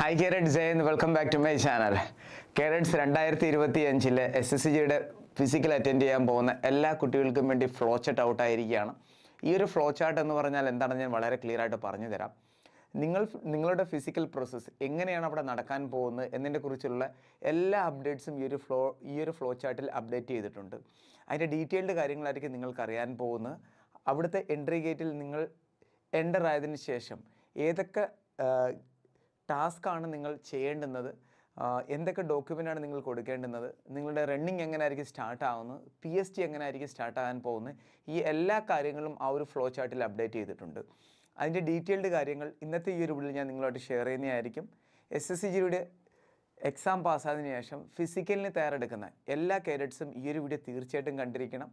Hi carrot Jayan welcome back to my channel carrots രണ്ടായിരത്തി ഇരുപത്തി അഞ്ചിലെ എസ് എസ് സി ജിയുടെ ഫിസിക്കൽ അറ്റൻഡ് ചെയ്യാൻ പോകുന്ന എല്ലാ കുട്ടികൾക്കും വേണ്ടി ഫ്ലോ ചാർട്ട് ഔട്ട് ആയിരിക്കുകയാണ്. ഈ ഒരു ഫ്ലോ ചാർട്ട് എന്ന് പറഞ്ഞാൽ എന്താണെന്ന് ഞാൻ വളരെ ക്ലിയർ ആയിട്ട് പറഞ്ഞു തരാം നിങ്ങൾ നിങ്ങളുടെ ഫിസിക്കൽ പ്രോസസ്സ് എങ്ങനെയാണ് അവിടെ നടക്കാൻ പോകുന്നത് എന്നതിനെ കുറിച്ചുള്ള എല്ലാ അപ്ഡേറ്റ്സും ഈ ഒരു ഫ്ലോ ഈ ഒരു ഫ്ലോ ചാർട്ടിൽ അപ്ഡേറ്റ് ചെയ്തിട്ടുണ്ട്. അതിന്റെ ഡീറ്റെയിൽഡ് കാര്യങ്ങളായിരിക്കും നിങ്ങൾക്ക് അറിയാൻ പോകുന്നത്. അവിടുത്തെ എൻട്രി ഗേറ്റിൽ നിങ്ങൾ എന്റർ ആയതിനു ശേഷം ഏതൊക്കെ ടാസ്ക് ആണ് നിങ്ങൾ ചെയ്യേണ്ടുന്നത്. എന്തൊക്കെ ഡോക്യുമെന്റാണ് നിങ്ങൾ കൊടുക്കേണ്ടുന്നത്? നിങ്ങളുടെ റണ്ണിങ് എങ്ങനെ ആയിരിക്കും സ്റ്റാർട്ട് ആവുന്നത്? പി എസ് ടി എങ്ങനെ ആയിരിക്കും സ്റ്റാർട്ട് ആകാൻ പോകുന്നത്? ഈ എല്ലാ കാര്യങ്ങളും ആ ഒരു ഫ്ലോ ചാർട്ടിൽ അപ്ഡേറ്റ് ചെയ്തിട്ടുണ്ട്. അതിന്റെ ഡീറ്റെയിൽഡ് കാര്യങ്ങൾ ഇന്നത്തെ ഈ ഒരു ഉള്ളിൽ ഞാൻ നിങ്ങളുമായിട്ട് ഷെയർ ചെയ്യുന്നതായിരിക്കും. എസ് എസ് സി ജിയുടെ എക്സാം പാസ്സായതിനു ശേഷം ഫിസിക്കലിന് തയ്യാറെടുക്കുന്ന എല്ലാ കേരറ്റ്സും ഈ ഒരു വീഡിയോ തീർച്ചയായിട്ടും കണ്ടിരിക്കണം.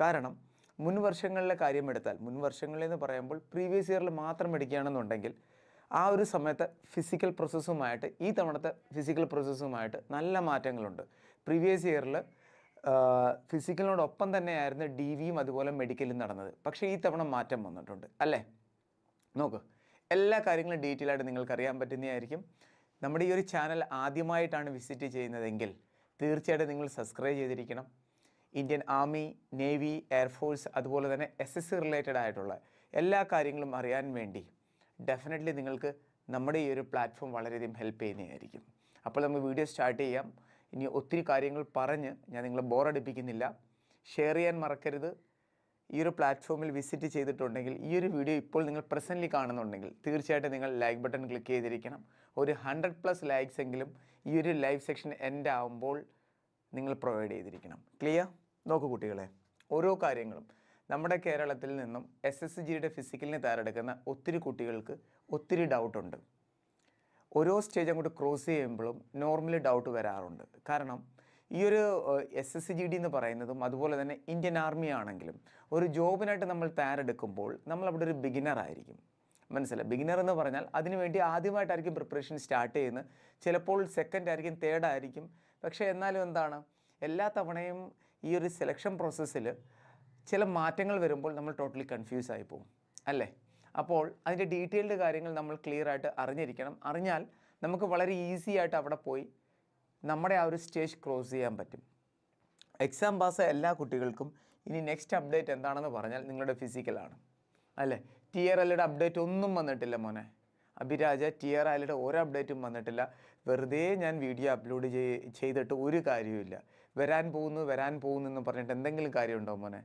കാരണം മുൻവർഷങ്ങളിലെ കാര്യം എടുത്താൽ മുൻ വർഷങ്ങളിലെന്ന് പറയുമ്പോൾ പ്രീവിയസ് ഇയറിൽ മാത്രം എടുക്കുകയാണെന്നുണ്ടെങ്കിൽ ആ ഒരു സമയത്തെ ഫിസിക്കൽ പ്രോസസ്സുമായിട്ട് ഈ തവണത്തെ ഫിസിക്കൽ പ്രോസസ്സുമായിട്ട് നല്ല മാറ്റങ്ങളുണ്ട്. പ്രീവിയസ് ഇയറിൽ ഫിസിക്കലിനോടൊപ്പം തന്നെയായിരുന്നു ഡി വിയും അതുപോലെ മെഡിക്കലും നടന്നത്. പക്ഷേ ഈ തവണ മാറ്റം വന്നിട്ടുണ്ട്. അല്ലേ? നോക്ക് എല്ലാ കാര്യങ്ങളും ഡീറ്റെയിൽ ആയിട്ട് നിങ്ങൾക്ക് അറിയാൻ പറ്റുന്നതായിരിക്കും. നമ്മുടെ ഈ ഒരു ചാനൽ ആദ്യമായിട്ടാണ് വിസിറ്റ് ചെയ്യുന്നതെങ്കിൽ തീർച്ചയായിട്ടും നിങ്ങൾ സബ്സ്ക്രൈബ് ചെയ്തിരിക്കണം. ഇന്ത്യൻ ആർമി നേവി എയർഫോഴ്സ് അതുപോലെ തന്നെ എസ് എസ് സി റിലേറ്റഡ് ആയിട്ടുള്ള എല്ലാ കാര്യങ്ങളും അറിയാൻ വേണ്ടി ഡെഫിനറ്റ്ലി നിങ്ങൾക്ക് നമ്മുടെ ഈ ഒരു പ്ലാറ്റ്ഫോം വളരെയധികം ഹെൽപ്പ് ചെയ്യുന്നതായിരിക്കും. അപ്പോൾ നമുക്ക് വീഡിയോ സ്റ്റാർട്ട് ചെയ്യാം. ഇനി ഒത്തിരി കാര്യങ്ങൾ പറഞ്ഞ് ഞാൻ നിങ്ങളെ ബോറടിപ്പിക്കുന്നില്ല ഷെയർ ചെയ്യാൻ മറക്കരുത്. ഈ ഒരു പ്ലാറ്റ്ഫോമിൽ വിസിറ്റ് ചെയ്തിട്ടുണ്ടെങ്കിൽ ഈ ഒരു വീഡിയോ ഇപ്പോൾ നിങ്ങൾ പ്രസന്റ്ലി കാണുന്നുണ്ടെങ്കിൽ തീർച്ചയായിട്ടും നിങ്ങൾ ലൈക്ക് ബട്ടൺ ക്ലിക്ക് ചെയ്തിരിക്കണം. ഒരു ഹൺഡ്രഡ് പ്ലസ് ലൈക്സ് എങ്കിലും ഈ ഒരു ലൈവ് സെക്ഷൻ എൻഡ് ആവുമ്പോൾ നിങ്ങൾ പ്രൊവൈഡ് ചെയ്തിരിക്കണം. ക്ലിയർ നോക്കൂ കുട്ടികളെ ഓരോ കാര്യങ്ങളും. നമ്മുടെ കേരളത്തിൽ നിന്നും എസ് എസ് ജിയുടെ ഫിസിക്കലിന് തയ്യാറെടുക്കുന്ന ഒത്തിരി കുട്ടികൾക്ക് ഒത്തിരി ഡൗട്ടുണ്ട് ഓരോ സ്റ്റേജ് അങ്ങോട്ട് ക്രോസ് ചെയ്യുമ്പോഴും നോർമലി ഡൗട്ട് വരാറുണ്ട്. കാരണം ഈ ഒരു എസ് എസ് ജി ഡി എന്ന് പറയുന്നതും അതുപോലെ തന്നെ ഇന്ത്യൻ ആർമി ആണെങ്കിലും ഒരു ജോബിനായിട്ട് നമ്മൾ തയ്യാറെടുക്കുമ്പോൾ നമ്മൾ അവിടെ ഒരു ബിഗിനർ ആയിരിക്കും. മനസ്സിലായി? ബിഗിനർ എന്ന് പറഞ്ഞാൽ അതിനുവേണ്ടി ആദ്യമായിട്ടായിരിക്കും പ്രിപ്പറേഷൻ സ്റ്റാർട്ട് ചെയ്യുന്നത്. ചിലപ്പോൾ സെക്കൻഡ് ആയിരിക്കും തേർഡ് ആയിരിക്കും. പക്ഷേ എന്നാലും എന്താണ്? എല്ലാ തവണയും ഈ ഒരു സെലക്ഷൻ പ്രോസസ്സിൽ ചില മാറ്റങ്ങൾ വരുമ്പോൾ നമ്മൾ ടോട്ടലി കൺഫ്യൂസ് ആയി പോകും അല്ലേ? അപ്പോൾ അതിന്റെ ഡീറ്റെയിൽഡ് കാര്യങ്ങൾ നമ്മൾ ക്ലിയർ ആയിട്ട് അറിഞ്ഞിരിക്കണം. അറിഞ്ഞാൽ നമുക്ക് വളരെ ഈസി ആയിട്ട് അവിടെ പോയി നമ്മുടെ ആ ഒരു സ്റ്റേജ് ക്രോസ് ചെയ്യാൻ പറ്റും. എക്സാം പാസ് എല്ലാ കുട്ടികൾക്കും ഇനി നെക്സ്റ്റ് അപ്ഡേറ്റ് എന്താണെന്ന് പറഞ്ഞാൽ നിങ്ങളുടെ ഫിസിക്കലാണ് അല്ലേ? ടി ആർ എല്ലയുടെ അപ്ഡേറ്റ് ഒന്നും വന്നിട്ടില്ല മോനെ. അഭിരാജ ടി ആർ എല്ലുടെ ഒരു അപ്ഡേറ്റും വന്നിട്ടില്ല. വെറുതെ ഞാൻ വീഡിയോ അപ്ലോഡ് ചെയ് ചെയ്തിട്ട് ഒരു കാര്യവുമില്ല. വരാൻ പോകുന്നു വരാൻ പോകുന്നു എന്ന് പറഞ്ഞിട്ട് എന്തെങ്കിലും കാര്യമുണ്ടോ മോനെ?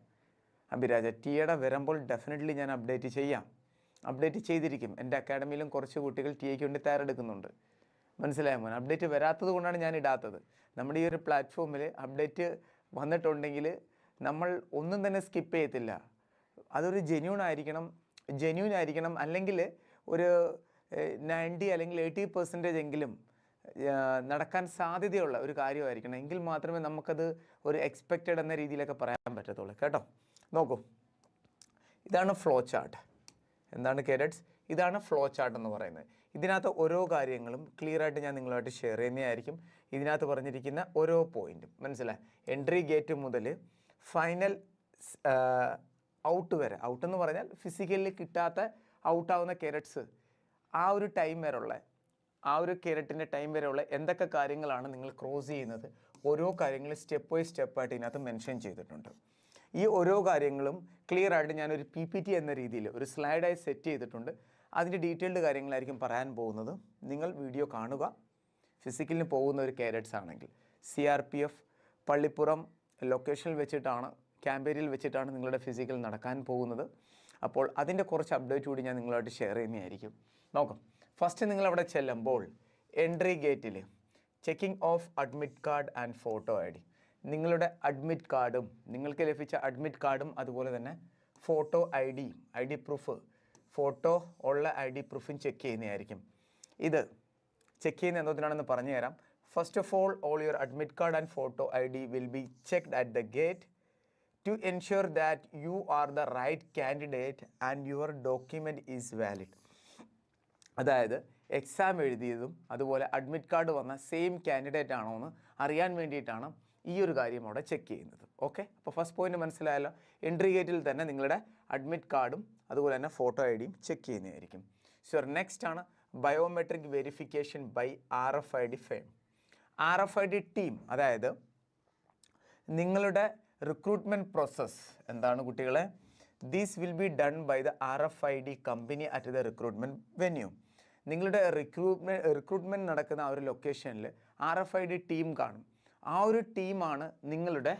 അഭിരാജ ടിയുടെ വരുമ്പോൾ ഡെഫിനറ്റ്ലി ഞാൻ അപ്ഡേറ്റ് ചെയ്യാം. അപ്ഡേറ്റ് ചെയ്തിരിക്കും. എന്റെ അക്കാഡമിയിലും കുറച്ച് കുട്ടികൾ ടി എക്ക് വേണ്ടി തയ്യാറെടുക്കുന്നുണ്ട്. മനസ്സിലായ മോൻ അപ്ഡേറ്റ് വരാത്തത് കൊണ്ടാണ് ഞാൻ ഇടാത്തത്. നമ്മുടെ ഈ ഒരു പ്ലാറ്റ്ഫോമിൽ അപ്ഡേറ്റ് വന്നിട്ടുണ്ടെങ്കിൽ നമ്മൾ ഒന്നും തന്നെ സ്കിപ്പ് ചെയ്യത്തില്ല. അതൊരു ജെന്യൂൺ ആയിരിക്കണം. ജെന്യൂൺ ആയിരിക്കണം. അല്ലെങ്കിൽ ഒരു നയന്റി അല്ലെങ്കിൽ എയ്റ്റി പെർസെന്റേജ് എങ്കിലും നടക്കാൻ സാധ്യതയുള്ള ഒരു കാര്യമായിരിക്കണം. എങ്കിൽ മാത്രമേ നമുക്കത് ഒരു എക്സ്പെക്റ്റഡ് എന്ന രീതിയിലൊക്കെ പറയാൻ പറ്റത്തുള്ളൂ. കേട്ടോ? നോക്കൂ. ഇതാണ് ഫ്ലോ ചാർട്ട് എന്താണ് കേരറ്റ്സ് ഇതാണ് ഫ്ലോ ചാർട്ട് എന്ന് പറയുന്നത്. ഇതിനകത്ത് ഓരോ കാര്യങ്ങളും ക്ലിയർ ആയിട്ട് ഞാൻ നിങ്ങളുമായിട്ട് ഷെയർ ചെയ്യുന്നതായിരിക്കും. ഇതിനകത്ത് പറഞ്ഞിരിക്കുന്ന ഓരോ പോയിന്റും മനസ്സിലായി എൻട്രി ഗേറ്റ് മുതൽ ഫൈനൽ ഔട്ട് വരെ. ഔട്ട് എന്ന് പറഞ്ഞാൽ ഫിസിക്കലി കിട്ടാത്ത ഔട്ടാവുന്ന കേരറ്റ്സ് ആ ഒരു ടൈം വരെയുള്ള ആ ഒരു കേരറ്റിന്റെ ടൈം വരെയുള്ള എന്തൊക്കെ കാര്യങ്ങളാണ് നിങ്ങൾ ക്രോസ് ചെയ്യുന്നത്? ഓരോ കാര്യങ്ങളും സ്റ്റെപ്പ് ബൈ സ്റ്റെപ്പായിട്ട് ഇതിനകത്ത് മെൻഷൻ ചെയ്തിട്ടുണ്ട്. ഈ ഓരോ കാര്യങ്ങളും ക്ലിയർ ആയിട്ട് ഞാനൊരു പി പി ടി എന്ന രീതിയിൽ ഒരു സ്ലൈഡായി സെറ്റ് ചെയ്തിട്ടുണ്ട്. അതിന്റെ ഡീറ്റെയിൽഡ് കാര്യങ്ങളായിരിക്കും പറയാൻ പോകുന്നത്. നിങ്ങൾ വീഡിയോ കാണുക. ഫിസിക്കലിന് പോകുന്ന ഒരു കാരറ്റ്സ് ആണെങ്കിൽ C R P F Pallippuram ലൊക്കേഷനിൽ വെച്ചിട്ടാണ് ക്യാമ്പേരിയിൽ വെച്ചിട്ടാണ് നിങ്ങളുടെ ഫിസിക്കൽ നടക്കാൻ പോകുന്നത്. അപ്പോൾ അതിന്റെ കുറച്ച് അപ്ഡേറ്റ് കൂടി ഞാൻ നിങ്ങളുമായിട്ട് ഷെയർ ചെയ്യുന്നതായിരിക്കും. നോക്കാം. ഫസ്റ്റ് നിങ്ങൾ അവിടെ ചെല്ലുമ്പോൾ എൻട്രി ഗേറ്റിൽ checking of admit card and photo I D നിങ്ങളുടെ അഡ്മിറ്റ് കാർഡും നിങ്ങൾക്ക് ലഭിച്ച അഡ്മിറ്റ് കാർഡും അതുപോലെ തന്നെ photo I D I D proof photo ഉള്ള ഐ ഡി പ്രൂഫും ചെക്ക് ചെയ്യുന്നതായിരിക്കും. ഇത് ചെക്ക് ചെയ്യുന്ന എന്തോത്തിനാണെന്ന് പറഞ്ഞു തരാം. First of all all your admit card and photo I D will be checked at the gate to ensure that you are the right candidate and your document is valid അതായത് exam എഴുതിയതും അതുപോലെ admit card വന്ന same candidate ആണോ എന്ന് അറിയാൻ വേണ്ടിയിട്ടാണ് ഈ ഒരു കാര്യം അവിടെ ചെക്ക് ചെയ്യുന്നത്. ഓക്കെ അപ്പോൾ ഫസ്റ്റ് പോയിന്റ് മനസ്സിലായല്ലോ? എൻട്രി ഗേറ്റിൽ തന്നെ നിങ്ങളുടെ അഡ്മിറ്റ് കാർഡും അതുപോലെ തന്നെ ഫോട്ടോ ഐ ഡിയും ചെക്ക് ചെയ്യുന്നതായിരിക്കും. ഷുവർ നെക്സ്റ്റ് ആണ് biometric verification by R F I D fame R F I D team അതായത് നിങ്ങളുടെ റിക്രൂട്ട്മെന്റ് പ്രോസസ്സ് എന്താണ് കുട്ടികളെ? These will be done by the R F I D company at the recruitment venue നിങ്ങളുടെ recruitment recruitment നടക്കുന്ന ആ ഒരു ലൊക്കേഷനിൽ R F I D team കാണും. ആ ഒരു ടീമാണ് നിങ്ങളുടെ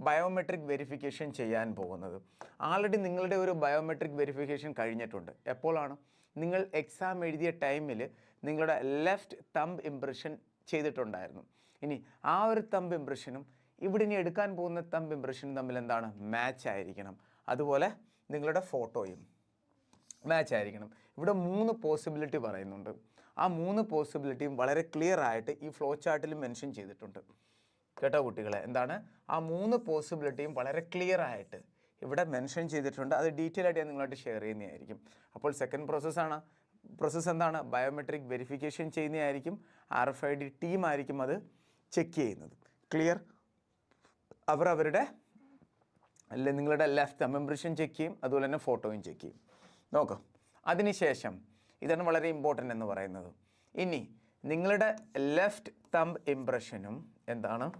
ബയോമെട്രിക് വെരിഫിക്കേഷൻ ചെയ്യാൻ പോകുന്നത്. ആൾറെഡി നിങ്ങളുടെ ഒരു ബയോമെട്രിക് വെരിഫിക്കേഷൻ കഴിഞ്ഞിട്ടുണ്ട്. എപ്പോഴാണ്? നിങ്ങൾ എക്സാം എഴുതിയ ടൈമിൽ നിങ്ങളുടെ ലെഫ്റ്റ് തമ്പ് ഇംപ്രഷൻ ചെയ്തിട്ടുണ്ടായിരുന്നു. ഇനി ആ ഒരു തമ്പ് ഇംപ്രഷനും ഇവിടെ ഇനി എടുക്കാൻ പോകുന്ന തമ്പ് ഇംപ്രഷനും തമ്മിൽ എന്താണ്? മാച്ച് ആയിരിക്കണം. അതുപോലെ നിങ്ങളുടെ ഫോട്ടോയും മാച്ച് ആയിരിക്കണം. ഇവിടെ മൂന്ന് പോസിബിലിറ്റി പറയുന്നുണ്ട്. ആ മൂന്ന് പോസിബിലിറ്റിയും വളരെ ക്ലിയർ ആയിട്ട് ഈ ഫ്ലോ ചാർട്ടിൽ മെൻഷൻ ചെയ്തിട്ടുണ്ട്. കേട്ടോ കുട്ടികളെ? എന്താണ്? ആ മൂന്ന് പോസിബിലിറ്റിയും വളരെ ക്ലിയർ ആയിട്ട് ഇവിടെ മെൻഷൻ ചെയ്തിട്ടുണ്ട്. അത് ഡീറ്റെയിൽ ആയിട്ട് ഞാൻ നിങ്ങളായിട്ട് ഷെയർ ചെയ്യുന്നതായിരിക്കും. അപ്പോൾ സെക്കൻഡ് പ്രോസസ്സാണ് പ്രോസസ്സ് എന്താണ്? ബയോമെട്രിക് വെരിഫിക്കേഷൻ ചെയ്യുന്നതായിരിക്കും. ആർ എഫ് ഐ ഡി ടീമായിരിക്കും അത് ചെക്ക് ചെയ്യുന്നത്. ക്ലിയർ അവർ അവരുടെ അല്ലെ നിങ്ങളുടെ ലെഫ്റ്റ് മെമ്പർഷൻ ചെക്ക് ചെയ്യും. അതുപോലെ തന്നെ ഫോട്ടോയും ചെക്ക് ചെയ്യും. നോക്കാം. അതിനുശേഷം ഇതാണ് വളരെ ഇമ്പോർട്ടന്റ് എന്ന് പറയുന്നത്. ഇനി നിങ്ങളുടെ ലെഫ്റ്റ് തമ്പ് ഇംപ്രഷനും എന്താണ്?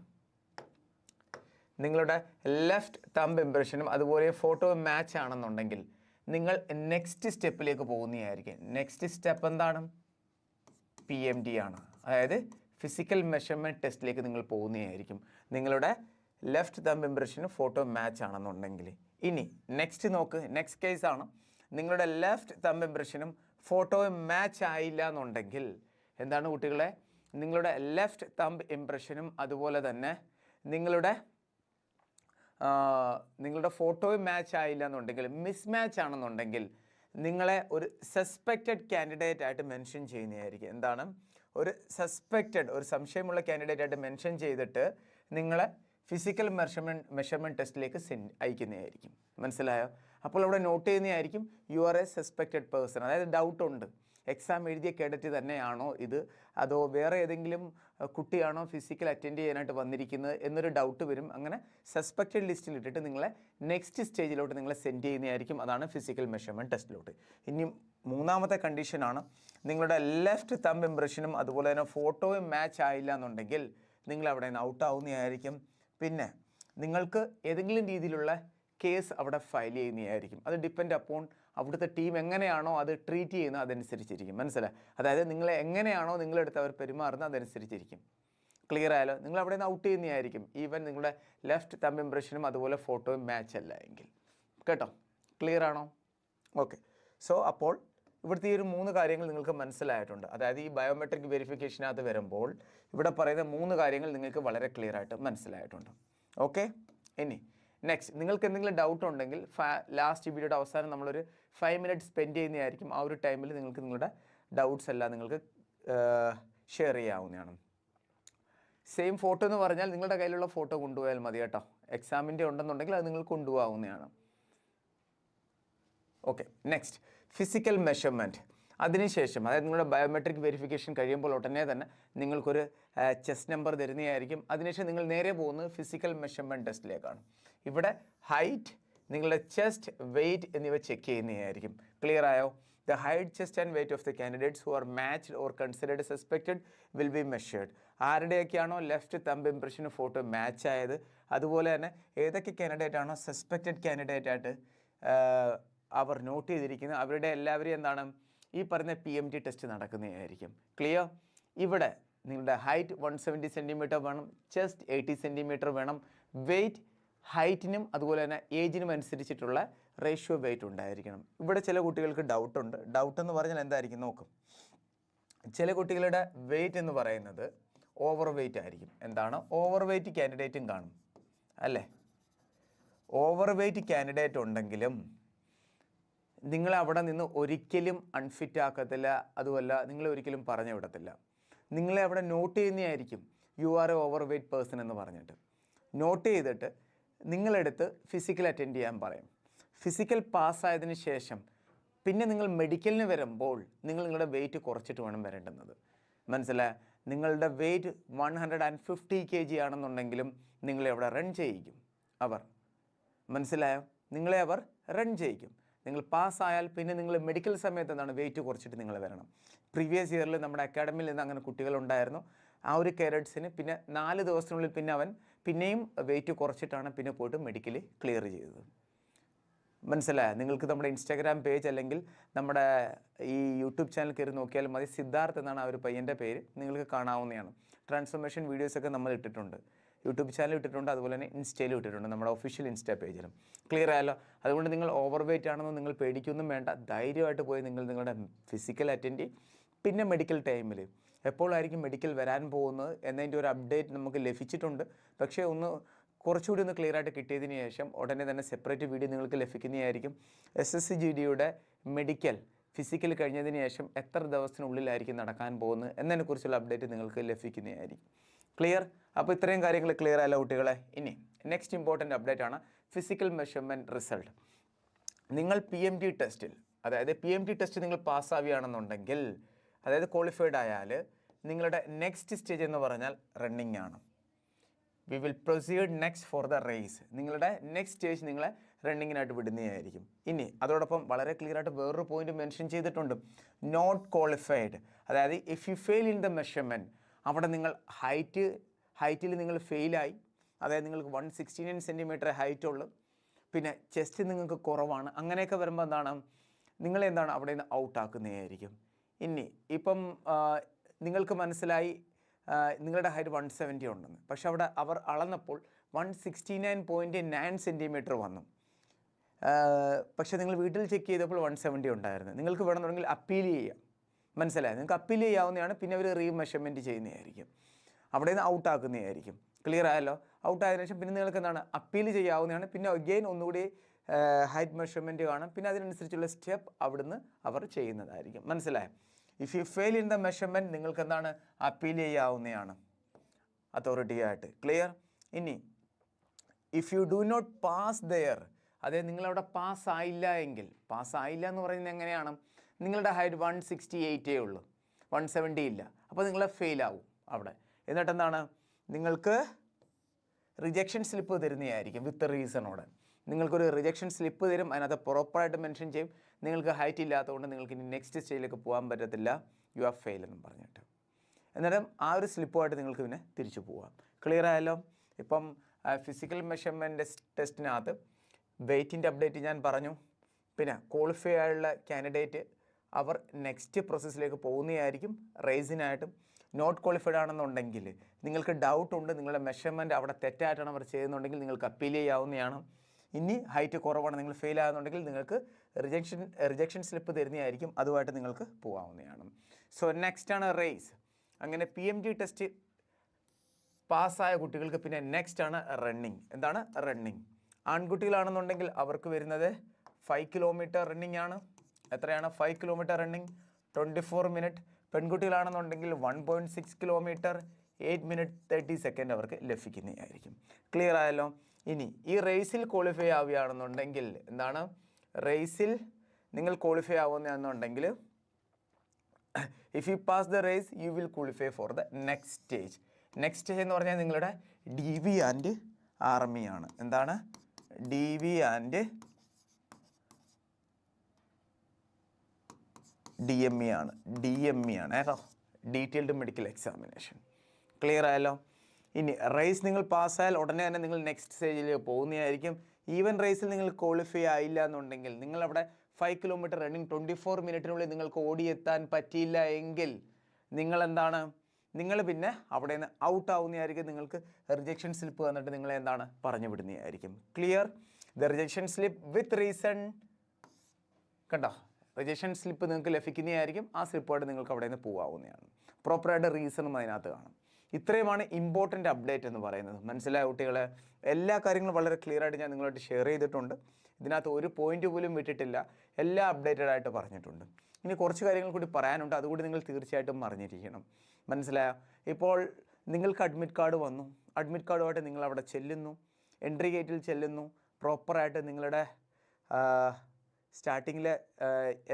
നിങ്ങളുടെ ലെഫ്റ്റ് തമ്പ് ഇംപ്രഷനും അതുപോലെ ഫോട്ടോ മാച്ച് ആണെന്നുണ്ടെങ്കിൽ നിങ്ങൾ നെക്സ്റ്റ് സ്റ്റെപ്പിലേക്ക് പോകുന്നതായിരിക്കും. നെക്സ്റ്റ് സ്റ്റെപ്പ് എന്താണ്? പി എം ഡി ആണ്. അതായത് ഫിസിക്കൽ മെഷർമെന്റ് ടെസ്റ്റിലേക്ക് നിങ്ങൾ പോകുന്നതായിരിക്കും. നിങ്ങളുടെ ലെഫ്റ്റ് തമ്പ് ഇംപ്രഷനും ഫോട്ടോ മാച്ച് ആണെന്നുണ്ടെങ്കിൽ. ഇനി നെക്സ്റ്റ് നോക്ക്. നെക്സ്റ്റ് കേസ് ആണ്. നിങ്ങളുടെ ലെഫ്റ്റ് തമ്പ് ഇംപ്രഷനും ഫോട്ടോയും മാച്ച് ആയില്ല എന്നുണ്ടെങ്കിൽ എന്താണ് കുട്ടികളെ? നിങ്ങളുടെ ലെഫ്റ്റ് തമ്പ് ഇംപ്രഷനും അതുപോലെ തന്നെ നിങ്ങളുടെ നിങ്ങളുടെ ഫോട്ടോ മാച്ച് ആയില്ല എന്നുണ്ടെങ്കിൽ മിസ് മാച്ച് ആണെന്നുണ്ടെങ്കിൽ നിങ്ങളെ ഒരു സസ്പെക്റ്റഡ് കാൻഡിഡേറ്റ് ആയിട്ട് മെൻഷൻ ചെയ്യുന്നതായിരിക്കും. എന്താണ്? ഒരു സസ്പെക്റ്റഡ് ഒരു സംശയമുള്ള കാൻഡിഡേറ്റ് ആയിട്ട് മെൻഷൻ ചെയ്തിട്ട് നിങ്ങളെ ഫിസിക്കൽ മെഷർമെന്റ് മെഷർമെന്റ് ടെസ്റ്റിലേക്ക് സെൻ അയക്കുന്നതായിരിക്കും. മനസ്സിലായോ? അപ്പോൾ അവിടെ നോട്ട് ചെയ്യുന്നതായിരിക്കും you are a suspected person അതായത് ഡൗട്ട് ഉണ്ട്. എക്സാം എഴുതിയ കേഡറ്റ് തന്നെയാണോ ഇത്? അതോ വേറെ ഏതെങ്കിലും കുട്ടിയാണോ ഫിസിക്കൽ അറ്റൻഡ് ചെയ്യാനായിട്ട് വന്നിരിക്കുന്നത് എന്നൊരു ഡൗട്ട് വരും. അങ്ങനെ സസ്പെക്റ്റഡ് ലിസ്റ്റിൽ ഇട്ടിട്ട് നിങ്ങളെ നെക്സ്റ്റ് സ്റ്റേജിലോട്ട് നിങ്ങളെ സെൻഡ് ചെയ്യുന്നതായിരിക്കും. അതാണ് ഫിസിക്കൽ മെഷർമെന്റ് ടെസ്റ്റിലോട്ട് ഇനി മൂന്നാമത്തെ കണ്ടീഷനാണ് നിങ്ങളുടെ ലെഫ്റ്റ് തമ്പ് ഇംപ്രഷനും അതുപോലെ തന്നെ ഫോട്ടോയും മാച്ച് ആയില്ല എന്നുണ്ടെങ്കിൽ നിങ്ങൾ അവിടെ നിന്ന് ഔട്ട് ആവുന്നതായിരിക്കും. പിന്നെ നിങ്ങൾക്ക് ഏതെങ്കിലും രീതിയിലുള്ള കേസ് അവിടെ ഫയൽ ചെയ്യുന്നതായിരിക്കും. അത് ഡിപ്പെൻഡ് അപ്പോൺ അവിടുത്തെ ടീം എങ്ങനെയാണോ അത് ട്രീറ്റ് ചെയ്യുന്നത് അതനുസരിച്ചിരിക്കും. മനസ്സിലായി? അതായത് നിങ്ങൾ എങ്ങനെയാണോ നിങ്ങളെടുത്ത് അവർ പെരുമാറുന്നത് അതനുസരിച്ചിരിക്കും. ക്ലിയർ ആയാലോ നിങ്ങൾ അവിടെ നിന്ന് ഔട്ട് ചെയ്യുന്നതായിരിക്കും. ഈവൻ നിങ്ങളുടെ ലെഫ്റ്റ് തമ്പ് ഇംപ്രഷനും അതുപോലെ ഫോട്ടോയും മാച്ച് അല്ല എങ്കിൽ. കേട്ടോ? ക്ലിയർ ആണോ? ഓക്കെ സോ അപ്പോൾ ഇവിടുത്തെ ഈ ഒരു മൂന്ന് കാര്യങ്ങൾ നിങ്ങൾക്ക് മനസ്സിലായിട്ടുണ്ട്. അതായത് ഈ ബയോമെട്രിക് വെരിഫിക്കേഷനകത്ത് വരുമ്പോൾ ഇവിടെ പറയുന്ന മൂന്ന് കാര്യങ്ങൾ നിങ്ങൾക്ക് വളരെ ക്ലിയർ ആയിട്ട് മനസ്സിലായിട്ടുണ്ട്. ഓക്കെ ഇനി നെക്സ്റ്റ് നിങ്ങൾക്ക് എന്തെങ്കിലും ഡൗട്ട് ഉണ്ടെങ്കിൽ ലാസ്റ്റ് വീഡിയോയുടെ അവസാനം നമ്മളൊരു ഫൈവ് മിനിറ്റ് സ്പെൻഡ് ചെയ്യുന്നതായിരിക്കും ആ ഒരു ടൈമിൽ നിങ്ങൾക്ക് നിങ്ങളുടെ ഡൗട്ട്സ് എല്ലാം നിങ്ങൾക്ക് ഷെയർ ചെയ്യാവുന്നതാണ്. സെയിം ഫോട്ടോ എന്ന് പറഞ്ഞാൽ നിങ്ങളുടെ കയ്യിലുള്ള ഫോട്ടോ കൊണ്ടുപോയാൽ മതി കേട്ടോ. എക്സാമിന്റെ ഉണ്ടെന്നുണ്ടെങ്കിൽ അത് നിങ്ങൾ കൊണ്ടുപോകാവുന്നതാണ്. ഓക്കെ നെക്സ്റ്റ് ഫിസിക്കൽ മെഷർമെന്റ് അതിനുശേഷം അതായത് നിങ്ങളുടെ ബയോമെട്രിക് വെരിഫിക്കേഷൻ കഴിയുമ്പോൾ ഉടനെ തന്നെ നിങ്ങൾക്കൊരു ചെസ്റ്റ് നമ്പർ തരുന്നതായിരിക്കും. അതിനുശേഷം നിങ്ങൾ നേരെ പോകുന്നത് ഫിസിക്കൽ മെഷർമെന്റ് ടെസ്റ്റിലേക്കാണ്. ഇവിടെ ഹൈറ്റ് നിങ്ങളുടെ ചെസ്റ്റ് വെയിറ്റ് എന്നിവ ചെക്ക് ചെയ്യുന്നതായിരിക്കും. ക്ലിയർ ആയോ? The height chest and weight of the candidates who are matched or considered suspected will be measured. ആരുടെയൊക്കെയാണോ left thumb ഇംപ്രഷന് ഫോട്ടോ മാച്ച് ആയത്? അതുപോലെ തന്നെ ഏതൊക്കെ കാൻഡിഡേറ്റ് ആണോ സസ്പെക്റ്റഡ് കാൻഡിഡേറ്റ് ആയിട്ട് അവർ നോട്ട് ചെയ്തിരിക്കുന്നത്? അവരുടെ എല്ലാവരെയും എന്താണ് ഈ പറയുന്ന പി എം ടി ടെസ്റ്റ് നടക്കുന്നതായിരിക്കും. ക്ലിയർ ഇവിടെ നിങ്ങളുടെ ഹൈറ്റ് വൺ സെവന്റി സെന്റിമീറ്റർ വേണം ചെസ്റ്റ് എയ്റ്റി സെന്റിമീറ്റർ വേണം. വെയിറ്റ് ഹൈറ്റിനും അതുപോലെ തന്നെ ഏജിനും അനുസരിച്ചിട്ടുള്ള റേഷ്യോ വെയിറ്റ് ഉണ്ടായിരിക്കണം. ഇവിടെ ചില കുട്ടികൾക്ക് ഡൗട്ടുണ്ട് ഡൗട്ട് എന്ന് പറഞ്ഞാൽ എന്തായിരിക്കും? നോക്കും. ചില കുട്ടികളുടെ വെയിറ്റ് എന്ന് പറയുന്നത് ഓവർ വെയിറ്റ് ആയിരിക്കും. എന്താണ്? ഓവർ വെയിറ്റ് കാൻഡിഡേറ്റും കാണും. അല്ലേ? ഓവർ വെയിറ്റ് കാൻഡിഡേറ്റ് ഉണ്ടെങ്കിലും നിങ്ങളെ അവിടെ നിന്ന് ഒരിക്കലും അൺഫിറ്റ് ആക്കത്തില്ല. അതുമല്ല നിങ്ങളെ ഒരിക്കലും പറഞ്ഞു വിടത്തില്ല. നിങ്ങളെ അവിടെ നോട്ട് ചെയ്യുന്നതായിരിക്കും you are a over weight person എന്ന് പറഞ്ഞിട്ട്. നോട്ട് ചെയ്തിട്ട് നിങ്ങളെടുത്ത് ഫിസിക്കൽ അറ്റൻഡ് ചെയ്യാൻ പറയും. ഫിസിക്കൽ പാസ്സായതിനു ശേഷം പിന്നെ നിങ്ങൾ മെഡിക്കലിന് വരുമ്പോൾ നിങ്ങൾ നിങ്ങളുടെ വെയിറ്റ് കുറച്ചിട്ട് വേണം വരേണ്ടുന്നത്. മനസ്സിലായ നിങ്ങളുടെ weight one hundred and fifty K G ആണെന്നുണ്ടെങ്കിലും നിങ്ങളെ അവിടെ റൺ ചെയ്യിക്കും. അവർ. മനസ്സിലായോ? നിങ്ങളെ അവർ റൺ ചെയ്യിക്കും. നിങ്ങൾ പാസ്സായാൽ പിന്നെ നിങ്ങൾ മെഡിക്കൽ സമയത്ത് എന്താണ് വെയിറ്റ് കുറച്ചിട്ട് നിങ്ങൾ വരണം. പ്രീവിയസ് ഇയറിൽ നമ്മുടെ അക്കാഡമിയിൽ നിന്ന് അങ്ങനെ കുട്ടികളുണ്ടായിരുന്നു. ആ ഒരു കേരറ്റ്സിന് പിന്നെ നാല് ദിവസത്തിനുള്ളിൽ പിന്നെ അവൻ പിന്നെയും വെയിറ്റ് കുറച്ചിട്ടാണ് പിന്നെ പോയിട്ട് മെഡിക്കലി ക്ലിയർ ചെയ്തത്. മനസ്സിലായ? നിങ്ങൾക്ക് നമ്മുടെ ഇൻസ്റ്റാഗ്രാം പേജ് അല്ലെങ്കിൽ നമ്മുടെ ഈ യൂട്യൂബ് ചാനൽ കയറി നോക്കിയാൽ മതി. സിദ്ധാർത്ഥ് എന്നാണ് ആ ഒരു പയ്യന്റെ പേര്. നിങ്ങൾക്ക് കാണാവുന്നതാണ്. ട്രാൻസ്ഫോർമേഷൻ വീഡിയോസൊക്കെ നമ്മൾ ഇട്ടിട്ടുണ്ട്. യൂട്യൂബ് ചാനൽ ഇട്ടിട്ടുണ്ട് അതുപോലെ തന്നെ ഇൻസ്റ്റയിലും ഇട്ടിട്ടുണ്ട് നമ്മുടെ ഒഫീഷ്യൽ ഇൻസ്റ്റാ പേജിലും. ക്ലിയർ ആയല്ലോ? അതുകൊണ്ട് നിങ്ങൾ ഓവർ വെയിറ്റ് ആണെന്ന് നിങ്ങൾ പേടിക്കൊന്നും വേണ്ട. ധൈര്യമായിട്ട് പോയി നിങ്ങൾ നിങ്ങളുടെ ഫിസിക്കൽ അറ്റൻഡ് പിന്നെ മെഡിക്കൽ ടൈമിൽ എപ്പോഴായിരിക്കും മെഡിക്കൽ വരാൻ പോകുന്നത് എന്നതിന്റെ ഒരു അപ്ഡേറ്റ് നമുക്ക് ലഭിച്ചിട്ടുണ്ട്. പക്ഷേ ഒന്ന് കുറച്ചുകൂടി ഒന്ന് ക്ലിയർ ആയിട്ട് കിട്ടിയതിന് ശേഷം ഉടനെ തന്നെ സെപ്പറേറ്റ് വീഡിയോ നിങ്ങൾക്ക് ലഭിക്കുന്നതായിരിക്കും. എസ് എസ് സി ജി ഡിയുടെ മെഡിക്കൽ ഫിസിക്കൽ കഴിഞ്ഞതിന് ശേഷം എത്ര ദിവസത്തിനുള്ളിലായിരിക്കും നടക്കാൻ പോകുന്നത് എന്നതിനെക്കുറിച്ചുള്ള അപ്ഡേറ്റ് നിങ്ങൾക്ക് ലഭിക്കുന്നതായിരിക്കും. ക്ലിയർ അപ്പോൾ ഇത്രയും കാര്യങ്ങൾ ക്ലിയർ ആയല്ലോ കുട്ടികളെ? ഇനി നെക്സ്റ്റ് ഇമ്പോർട്ടന്റ് അപ്ഡേറ്റ് ആണ് ഫിസിക്കൽ മെഷർമെന്റ് റിസൾട്ട് നിങ്ങൾ പി എം ടി ടെസ്റ്റിൽ അതായത് പി എം ടി ടെസ്റ്റ് നിങ്ങൾ പാസ്സാവുകയാണെന്നുണ്ടെങ്കിൽ അതായത് ക്വാളിഫൈഡ് ആയാൽ നിങ്ങളുടെ നെക്സ്റ്റ് സ്റ്റേജ് എന്ന് പറഞ്ഞാൽ റണ്ണിങ് ആണ്. We will proceed next for the race നിങ്ങളുടെ നെക്സ്റ്റ് സ്റ്റേജ് നിങ്ങളെ റണ്ണിങ്ങിനായിട്ട് വിടുന്നതായിരിക്കും. ഇനി അതോടൊപ്പം വളരെ ക്ലിയർ ആയിട്ട് വേറൊരു പോയിന്റ് മെൻഷൻ ചെയ്തിട്ടുണ്ട്. നോട്ട് ക്വാളിഫൈഡ് അതായത് if you fail in the measurement അവിടെ നിങ്ങൾ ഹൈറ്റ് ഹൈറ്റിൽ നിങ്ങൾ ഫെയിലായി അതായത് നിങ്ങൾക്ക് one sixty nine centimetre height ഉള്ളു. പിന്നെ ചെസ്റ്റ് നിങ്ങൾക്ക് കുറവാണ്. അങ്ങനെയൊക്കെ വരുമ്പോൾ എന്താണ്? നിങ്ങളെന്താണ് അവിടെ നിന്ന് ഔട്ടാക്കുന്നതായിരിക്കും ഇനി ഇപ്പം നിങ്ങൾക്ക് മനസ്സിലായി നിങ്ങളുടെ ഹൈറ്റ് വൺ സെവന്റി ഉണ്ടെന്ന്. പക്ഷെ അവിടെ അവർ അളന്നപ്പോൾ one sixty nine point nine centimetre വന്നു പക്ഷേ നിങ്ങൾ വീട്ടിൽ ചെക്ക് ചെയ്തപ്പോൾ വൺ സെവന്റി ഉണ്ടായിരുന്നു. നിങ്ങൾക്ക് വേണമെന്നുണ്ടെങ്കിൽ അപ്പീൽ ചെയ്യാം. മനസ്സിലായി? നിങ്ങൾക്ക് അപ്പീൽ ചെയ്യാവുന്നതാണ് പിന്നെ അവർ റീ മെഷർമെന്റ് ചെയ്യുന്നതായിരിക്കും. അവിടെ നിന്ന് ഔട്ടാക്കുന്നതായിരിക്കും ക്ലിയർ ആയല്ലോ? ഔട്ട് ആയതിനു ശേഷം പിന്നെ നിങ്ങൾക്ക് എന്താണ്? അപ്പീൽ ചെയ്യാവുന്നതാണ്. പിന്നെ അഗെയിൻ ഒന്നുകൂടി ഹൈറ്റ് മെഷർമെന്റ് കാണും. പിന്നെ അതിനനുസരിച്ചുള്ള സ്റ്റെപ്പ് അവിടുന്ന് അവർ ചെയ്യുന്നതായിരിക്കും. മനസ്സിലായോ? If you fail in the measurement നിങ്ങൾക്ക് എന്താണ്? അപ്പീൽ ചെയ്യാവുന്നതാണ്. അതോറിറ്റിയായിട്ട് ക്ലിയർ ഇനി if you do not pass there അതായത് നിങ്ങളവിടെ പാസ് ആയില്ല എങ്കിൽ പാസ് ആയില്ല എന്ന് പറയുന്നത് എങ്ങനെയാണ്? നിങ്ങളുടെ ഹൈറ്റ് വൺ സിക്സ്റ്റി എയ്റ്റേ ഉള്ളൂ. വൺ സെവന്റി ഇല്ല. അപ്പോൾ നിങ്ങൾ ഫെയിൽ ആവും അവിടെ. എന്നിട്ട് എന്താണ്? നിങ്ങൾക്ക് റിജക്ഷൻ സ്ലിപ്പ് തരുന്നതായിരിക്കും വിത്ത് റീസണോടെ നിങ്ങൾക്കൊരു റിജക്ഷൻ സ്ലിപ്പ് തരും അതിനകത്ത് പ്രോപ്പറായിട്ട് മെൻഷൻ ചെയ്യും. നിങ്ങൾക്ക് ഹൈറ്റ് ഇല്ലാത്തതുകൊണ്ട് നിങ്ങൾക്ക് ഇനി നെക്സ്റ്റ് സ്റ്റേജിലേക്ക് പോകാൻ പറ്റത്തില്ല. യു ആർ ഫെയിൽ എന്ന് പറഞ്ഞിട്ട്. അന്നേരം ആ ഒരു സ്ലിപ്പുമായിട്ട് നിങ്ങൾക്ക് പിന്നെ തിരിച്ചു പോവാം ക്ലിയർ ആയല്ലോ? ഇപ്പം ഫിസിക്കൽ മെഷർമെന്റ് ടെസ്റ്റിനകത്ത് വെയ്റ്റിന്റെ അപ്ഡേറ്റ് ഞാൻ പറഞ്ഞു. പിന്നെ ക്വാളിഫൈ ആയുള്ള കാൻഡിഡേറ്റ് അവർ നെക്സ്റ്റ് പ്രോസസ്സിലേക്ക് പോകുന്നതായിരിക്കും റേസിനായിട്ടും നോട്ട് ക്വാളിഫൈഡ് ആണെന്നുണ്ടെങ്കിൽ. നിങ്ങൾക്ക് ഡൗട്ട് ഉണ്ട് നിങ്ങളുടെ മെഷർമെന്റ് അവിടെ തെറ്റായിട്ടാണ് അവർ ചെയ്യുന്നുണ്ടെങ്കിൽ നിങ്ങൾക്ക് അപ്പീൽ ചെയ്യാവുന്നതാണ്. ഇനി ഹൈറ്റ് കുറവാണ് നിങ്ങൾ ഫെയിൽ ആകുന്നുണ്ടെങ്കിൽ നിങ്ങൾക്ക് റിജക്ഷൻ റിജക്ഷൻ സ്ലിപ്പ് തരുന്നതായിരിക്കും അതുമായിട്ട് നിങ്ങൾക്ക് പോകാവുന്നതാണ് സോ നെക്സ്റ്റ് ആണ് റേസ് അങ്ങനെ പി എം ജി ടെസ്റ്റ് പാസ്സായ കുട്ടികൾക്ക് പിന്നെ നെക്സ്റ്റ് ആണ് റണ്ണിങ് എന്താണ്? റണ്ണിങ് ആൺകുട്ടികളാണെന്നുണ്ടെങ്കിൽ അവർക്ക് വരുന്നത് ഫൈവ് കിലോമീറ്റർ റണ്ണിങ് ആണ്. എത്രയാണ്? Five kilometre running twenty four minute പെൺകുട്ടികളാണെന്നുണ്ടെങ്കിൽ one point six kilometre eight minute thirty second അവർക്ക് ലഭിക്കുന്നതായിരിക്കും. ക്ലിയർ ആയല്ലോ? ഇനി ഈ റേസിൽ ക്വാളിഫൈ ആവുകയാണെന്നുണ്ടെങ്കിൽ എന്താണ്? റേസിൽ നിങ്ങൾ qualify ആവുന്നതെന്നുണ്ടെങ്കിൽ if you pass the race you will qualify for the next stage next stage എന്ന് പറഞ്ഞാൽ നിങ്ങളുടെ ഡി ആൻഡ് ആർമിയാണ് എന്താണ്? D and D M E ആണ്. ഡി എം ഇ ആണ്. കേട്ടോ ഡീറ്റെയിൽഡ് മെഡിക്കൽ എക്സാമിനേഷൻ ക്ലിയർ ആയല്ലോ? ഇനി റേസ് നിങ്ങൾ പാസ്സായാൽ ഉടനെ തന്നെ നിങ്ങൾ നെക്സ്റ്റ് സ്റ്റേജിലേക്ക് പോകുന്നതായിരിക്കും. ഈവൻ റേസിൽ നിങ്ങൾ ക്വാളിഫൈ ആയില്ല എന്നുണ്ടെങ്കിൽ നിങ്ങളവിടെ five kilometre running twenty four മിനിറ്റിനുള്ളിൽ നിങ്ങൾക്ക് ഓടിയെത്താൻ പറ്റിയില്ല എങ്കിൽ നിങ്ങൾ എന്താണ് നിങ്ങൾ പിന്നെ അവിടെ നിന്ന് ഔട്ട് ആവുന്നതായിരിക്കും. നിങ്ങൾക്ക് റിജക്ഷൻ സ്ലിപ്പ് വന്നിട്ട് നിങ്ങളെ എന്താണ്? പറഞ്ഞു വിടുന്നതായിരിക്കും. Clear the rejection slip with reason കണ്ടോ? രജിസ്ട്രേഷൻ സ്ലിപ്പ് നിങ്ങൾക്ക് ലഭിക്കുന്നതായിരിക്കും. ആ സ്ലിപ്പായിട്ട് നിങ്ങൾക്ക് അവിടെ നിന്ന് പോകാവുന്നതാണ് പ്രോപ്പറായിട്ട് റീസണും അതിനകത്ത് കാണും. ഇത്രയുമാണ് ഇമ്പോർട്ടന്റ് അപ്ഡേറ്റ് എന്ന് പറയുന്നത്. മനസ്സിലായ കുട്ടികളെ? എല്ലാ കാര്യങ്ങളും വളരെ ക്ലിയർ ആയിട്ട് ഞാൻ നിങ്ങളായിട്ട് ഷെയർ ചെയ്തിട്ടുണ്ട്. ഇതിനകത്ത് ഒരു പോയിന്റ് പോലും വിട്ടിട്ടില്ല. എല്ലാ അപ്ഡേറ്റഡ് ആയിട്ട് പറഞ്ഞിട്ടുണ്ട്. ഇനി കുറച്ച് കാര്യങ്ങൾ കൂടി പറയാനുണ്ട്. അതുകൂടി നിങ്ങൾ തീർച്ചയായിട്ടും അറിഞ്ഞിരിക്കണം. മനസ്സിലായോ? ഇപ്പോൾ നിങ്ങൾക്ക് അഡ്മിറ്റ് കാർഡ് വന്നു. അഡ്മിറ്റ് കാർഡുമായിട്ട് നിങ്ങൾ അവിടെ ചെല്ലുന്നു. എൻട്രി ഗേറ്റിൽ ചെല്ലുന്നു. പ്രോപ്പറായിട്ട് നിങ്ങളുടെ സ്റ്റാർട്ടിങ്ങിൽ